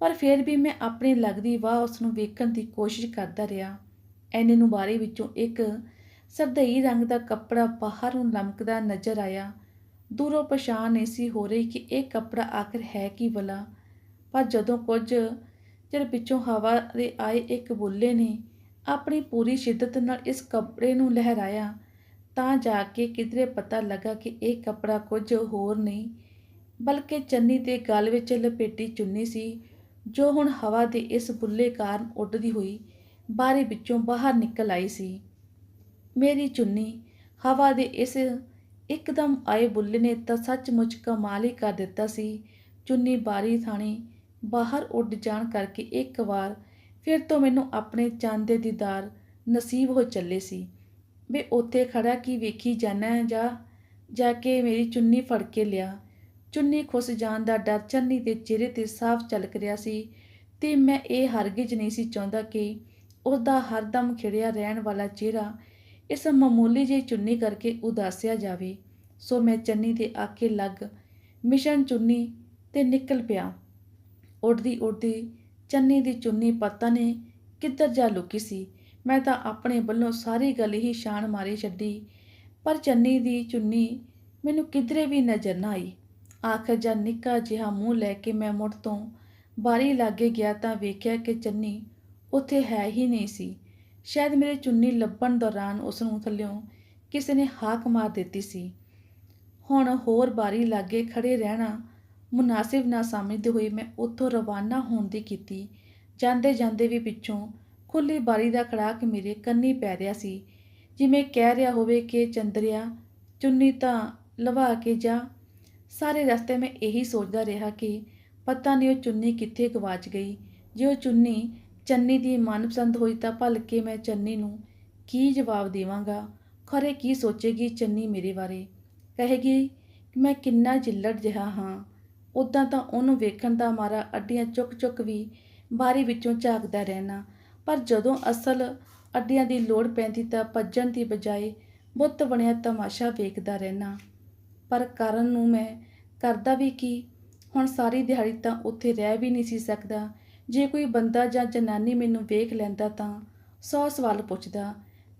Speaker 1: ਪਰ ਫਿਰ ਵੀ ਮੈਂ ਆਪਣੀ ਲੱਗਦੀ ਵਾਹ ਉਸ ਨੂੰ ਵੇਖਣ ਦੀ ਕੋਸ਼ਿਸ਼ ਕਰਦਾ ਰਿਹਾ। ਐਨੇ ਨੂੰ ਬਾਰੀ ਵਿੱਚੋਂ ਇੱਕ ਸਰਦਈ ਰੰਗ ਦਾ ਕੱਪੜਾ ਬਾਹਰ ਨੂੰ ਲਮਕਦਾ ਨਜ਼ਰ ਆਇਆ। ਦੂਰੋਂ ਪਛਾਣ ਨਹੀਂ ਸੀ ਹੋ ਰਹੀ ਕਿ ਇਹ ਕੱਪੜਾ ਆਖਰ ਹੈ ਕੀ ਭਲਾ। ਪਰ ਜਦੋਂ ਕੁਝ ਚਿਰ ਪਿੱਛੋਂ ਹਵਾ ਦੇ ਆਏ ਇੱਕ ਬੁੱਲੇ ਨੇ ਆਪਣੀ ਪੂਰੀ ਸ਼ਿੱਦਤ ਨਾਲ ਇਸ ਕੱਪੜੇ ਨੂੰ ਲਹਿਰਾਇਆ, ਤਾਂ ਜਾ ਕੇ ਕਿਧਰੇ ਪਤਾ ਲੱਗਾ ਕਿ ਇਹ ਕੱਪੜਾ ਕੁਝ ਹੋਰ ਨਹੀਂ, ਬਲਕਿ ਚੰਨੀ ਦੇ ਗਲ ਵਿੱਚ ਲਪੇਟੀ ਚੁੰਨੀ ਸੀ, ਜੋ ਹੁਣ ਹਵਾ ਦੇ ਇਸ ਬੁੱਲੇ ਕਾਰਨ ਉੱਡਦੀ ਹੋਈ ਬਾਰੀ ਵਿੱਚੋਂ ਬਾਹਰ ਨਿਕਲ ਆਈ ਸੀ। ਮੇਰੀ ਚੁੰਨੀ ਹਵਾ ਦੇ ਇਸ ਇੱਕਦਮ ਆਏ ਬੁੱਲੇ ਨੇ ਤਾਂ ਸੱਚਮੁੱਚ ਕਮਾਲ ਹੀ ਕਰ ਦਿੱਤਾ ਸੀ। ਚੁੰਨੀ ਬਾਰੀ ਥਾਣੀ ਬਾਹਰ ਉੱਡ ਜਾਣ ਕਰਕੇ ਇੱਕ ਵਾਰ ਫਿਰ ਤੋਂ ਮੈਨੂੰ ਆਪਣੇ ਚੰਦ ਦੇ ਦੀਦਾਰ ਨਸੀਬ ਹੋ ਚੱਲੇ ਸੀ। ਵੇ ਉੱਥੇ ਖੜਾ ਕੀ ਵੇਖੀ ਜਾਣਾ ਹੈ ਜਾ ਜਾ ਕੇ ਮੇਰੀ ਚੁੰਨੀ ਫੜ ਕੇ ਲਿਆ। ਚੁੰਨੀ ਖੁੱਸ ਜਾਣ ਦਾ ਡਰ ਚੰਨੀ ਦੇ ਚਿਹਰੇ ਤੇ ਸਾਫ਼ ਝਲਕ ਰਿਹਾ ਸੀ ਤੇ ਮੈਂ ਇਹ ਹਰਗਿਜ਼ ਨਹੀਂ ਸੀ ਚਾਹੁੰਦਾ ਕਿ ਉਹਦਾ ਹਰਦਮ ਖਿੜਿਆ ਰਹਿਣ ਵਾਲਾ ਚਿਹਰਾ ਇਸ ਮਾਮੂਲੀ ਜਿਹੀ ਚੁੰਨੀ ਕਰਕੇ ਉਦਾਸਿਆ ਜਾਵੇ, ਸੋ ਮੈਂ ਚੰਨੀ ਦੇ ਆਕੇ ਲੱਗ ਮਿਸ਼ਨ ਚੁੰਨੀ ਤੇ ਨਿਕਲ ਪਿਆ। ਉੱਡਦੀ ਉੱਡਦੀ ਚੰਨੀ ਦੀ ਚੁੰਨੀ ਪਤਾ ਨੇ ਕਿੱਧਰ ਜਾ ਲੁਕੀ ਸੀ। ਮੈਂ ਤਾਂ ਆਪਣੇ ਵੱਲੋਂ ਸਾਰੀ ਗੱਲ ਹੀ ਸ਼ਾਨ ਮਾਰੀ ਛੱਡੀ, ਪਰ ਚੰਨੀ ਦੀ ਚੁੰਨੀ ਮੈਨੂੰ ਕਿਧਰੇ ਵੀ ਨਜ਼ਰ ਨਾ ਆਈ। ਆਖਰ ਜਾਂ ਨਿੱਕਾ ਜਿਹਾ ਮੂੰਹ ਲੈ ਕੇ ਮੈਂ ਮੁੜ ਤੋਂ ਬਾਰੀ ਲਾਗੇ ਗਿਆ ਤਾਂ ਵੇਖਿਆ ਕਿ ਚੰਨੀ ਉੱਥੇ ਹੈ ਹੀ ਨਹੀਂ ਸੀ। ਸ਼ਾਇਦ ਮੇਰੇ ਚੁੰਨੀ ਲੱਭਣ ਦੌਰਾਨ ਉਸ ਨੂੰ ਥੱਲਿਓਂ ਕਿਸੇ ਨੇ ਹਾਕ ਮਾਰ ਦਿੱਤੀ ਸੀ। ਹੁਣ ਹੋਰ ਬਾਰੀ ਲਾਗੇ ਖੜੇ ਰਹਿਣਾ ਮੁਨਾਸਿਬ ਨਾ ਸਮਝਦੇ ਹੋਏ ਮੈਂ ਉੱਥੋਂ ਰਵਾਨਾ ਹੋਣ ਦੀ ਕੀਤੀ। ਜਾਂਦੇ ਜਾਂਦੇ ਵੀ ਪਿੱਛੋਂ ਖੁੱਲੀ ਬਾਰੀ ਦਾ ਖੜਾਕ ਮੇਰੇ ਕੰਨੀ ਪੈ ਰਿਹਾ ਸੀ। ਜਿਵੇਂ ਕਹਿ ਰਿਹਾ ਹੋਵੇ ਕਿ ਚੰਦਰਿਆ, ਚੁੰਨੀ ਤਾਂ ਲਵਾ ਕੇ ਜਾ। ਸਾਰੇ ਰਸਤੇ ਮੈਂ ਇਹੀ ਸੋਚਦਾ ਰਿਹਾ ਕਿ ਪਤਾ ਨਹੀਂ ਉਹ ਚੁੰਨੀ ਕਿੱਥੇ ਗਵਾਚ ਗਈ। ਜੇ ਉਹ ਚੁੰਨੀ ਚੰਨੀ ਦੀ ਮਨਪਸੰਦ ਹੋਈ ਤਾਂ ਭਲ ਕੇ ਮੈਂ ਚੰਨੀ ਨੂੰ ਕੀ ਜਵਾਬ ਦੇਵਾਂਗਾ? ਖਰੇ ਕੀ ਸੋਚੇਗੀ ਚੰਨੀ ਮੇਰੇ ਬਾਰੇ? ਕਹੇਗੀ ਕਿ ਮੈਂ ਕਿੰਨਾ ਜਿੱਲੜ ਜਿਹਾ ਹਾਂ। ਉਦਾਂ ਤਾਂ ਉਹਨੂੰ ਵੇਖਣ ਦਾ ਮਾਰਾ ਅੱਡੀਆਂ ਚੁੱਕ ਚੁੱਕ ਵੀ ਬਾਰੀ ਵਿੱਚੋਂ ਝਾਕਦਾ ਰਹਿਣਾ। ਪਰ ਜਦੋਂ ਅਸਲ ਅੱਡੀਆਂ ਦੀ ਲੋੜ ਪੈਂਦੀ ਤਾਂ ਭੱਜਣ ਦੀ ਬਜਾਏ ਬੁੱਤ ਬਣਿਆ ਤਮਾਸ਼ਾ ਵੇਖਦਾ ਰਹਿਣਾ। ਪਰ ਕਰਨ ਨੂੰ ਮੈਂ ਕਰਦਾ ਵੀ ਕੀ? ਹੁਣ ਸਾਰੀ ਦਿਹਾੜੀ ਤਾਂ ਉੱਥੇ ਰਹਿ ਵੀ ਨਹੀਂ ਸੀ ਸਕਦਾ। ਜੇ ਕੋਈ ਬੰਦਾ ਜਾਂ ਜਨਾਨੀ ਮੈਨੂੰ ਵੇਖ ਲੈਂਦਾ ਤਾਂ ਸੌ ਸਵਾਲ ਪੁੱਛਦਾ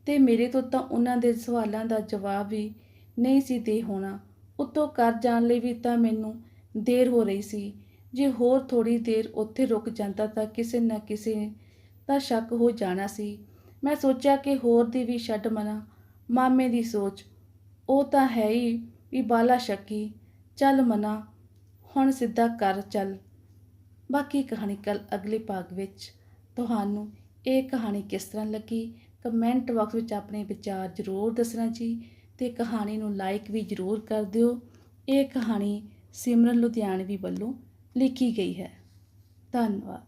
Speaker 1: ਤੇ ਮੇਰੇ ਤੋਂ ਤਾਂ ਉਹਨਾਂ ਦੇ ਸਵਾਲਾਂ ਦਾ ਜਵਾਬ ਵੀ ਨਹੀਂ ਸੀ ਦੇ ਹੋਣਾ। ਉੱਤੋਂ ਘਰ ਜਾਣ ਲਈ ਵੀ ਤਾਂ ਮੈਨੂੰ ਦੇਰ ਹੋ ਰਹੀ ਸੀ। ਜੇ ਹੋਰ ਥੋੜੀ ਦੇਰ ਉੱਥੇ ਰੁਕ ਜਾਂਦਾ ਤਾਂ ਕਿਸੇ ਨਾ ਕਿਸੇ ਦਾ ਸ਼ੱਕ ਹੋ ਜਾਣਾ ਸੀ। ਮੈਂ ਸੋਚਿਆ ਕਿ ਹੋਰ ਦੀ ਵੀ ਛੱਡ ਮਨਾ ਮਾਮੇ ਦੀ ਸੋਚ, ਉਹ ਤਾਂ ਹੈ ਹੀ ਵੀ ਬਾਲਾ ਸ਼ੱਕੀ। ਚੱਲ ਮਨਾ, ਹੁਣ ਸਿੱਧਾ ਕਰ ਚੱਲ। ਬਾਕੀ ਕਹਾਣੀ ਕੱਲ ਅਗਲੇ ਭਾਗ ਵਿੱਚ ਤੁਹਾਨੂੰ ਇਹ ਕਹਾਣੀ ਕਿਸ ਤਰ੍ਹਾਂ ਲੱਗੀ? ਕਮੈਂਟ ਬਾਕਸ ਵਿੱਚ ਆਪਣੇ ਵਿਚਾਰ ਜ਼ਰੂਰ ਦੱਸਣਾ ਜੀ ਤੇ ਕਹਾਣੀ ਨੂੰ ਲਾਈਕ ਵੀ ਜ਼ਰੂਰ ਕਰ ਦਿਓ। ਇਹ ਕਹਾਣੀ ਸਿਮਰਨ ਲੁਧਿਆਣਵੀ ਵੱਲੋਂ ਲਿਖੀ ਗਈ ਹੈ। ਧੰਨਵਾਦ।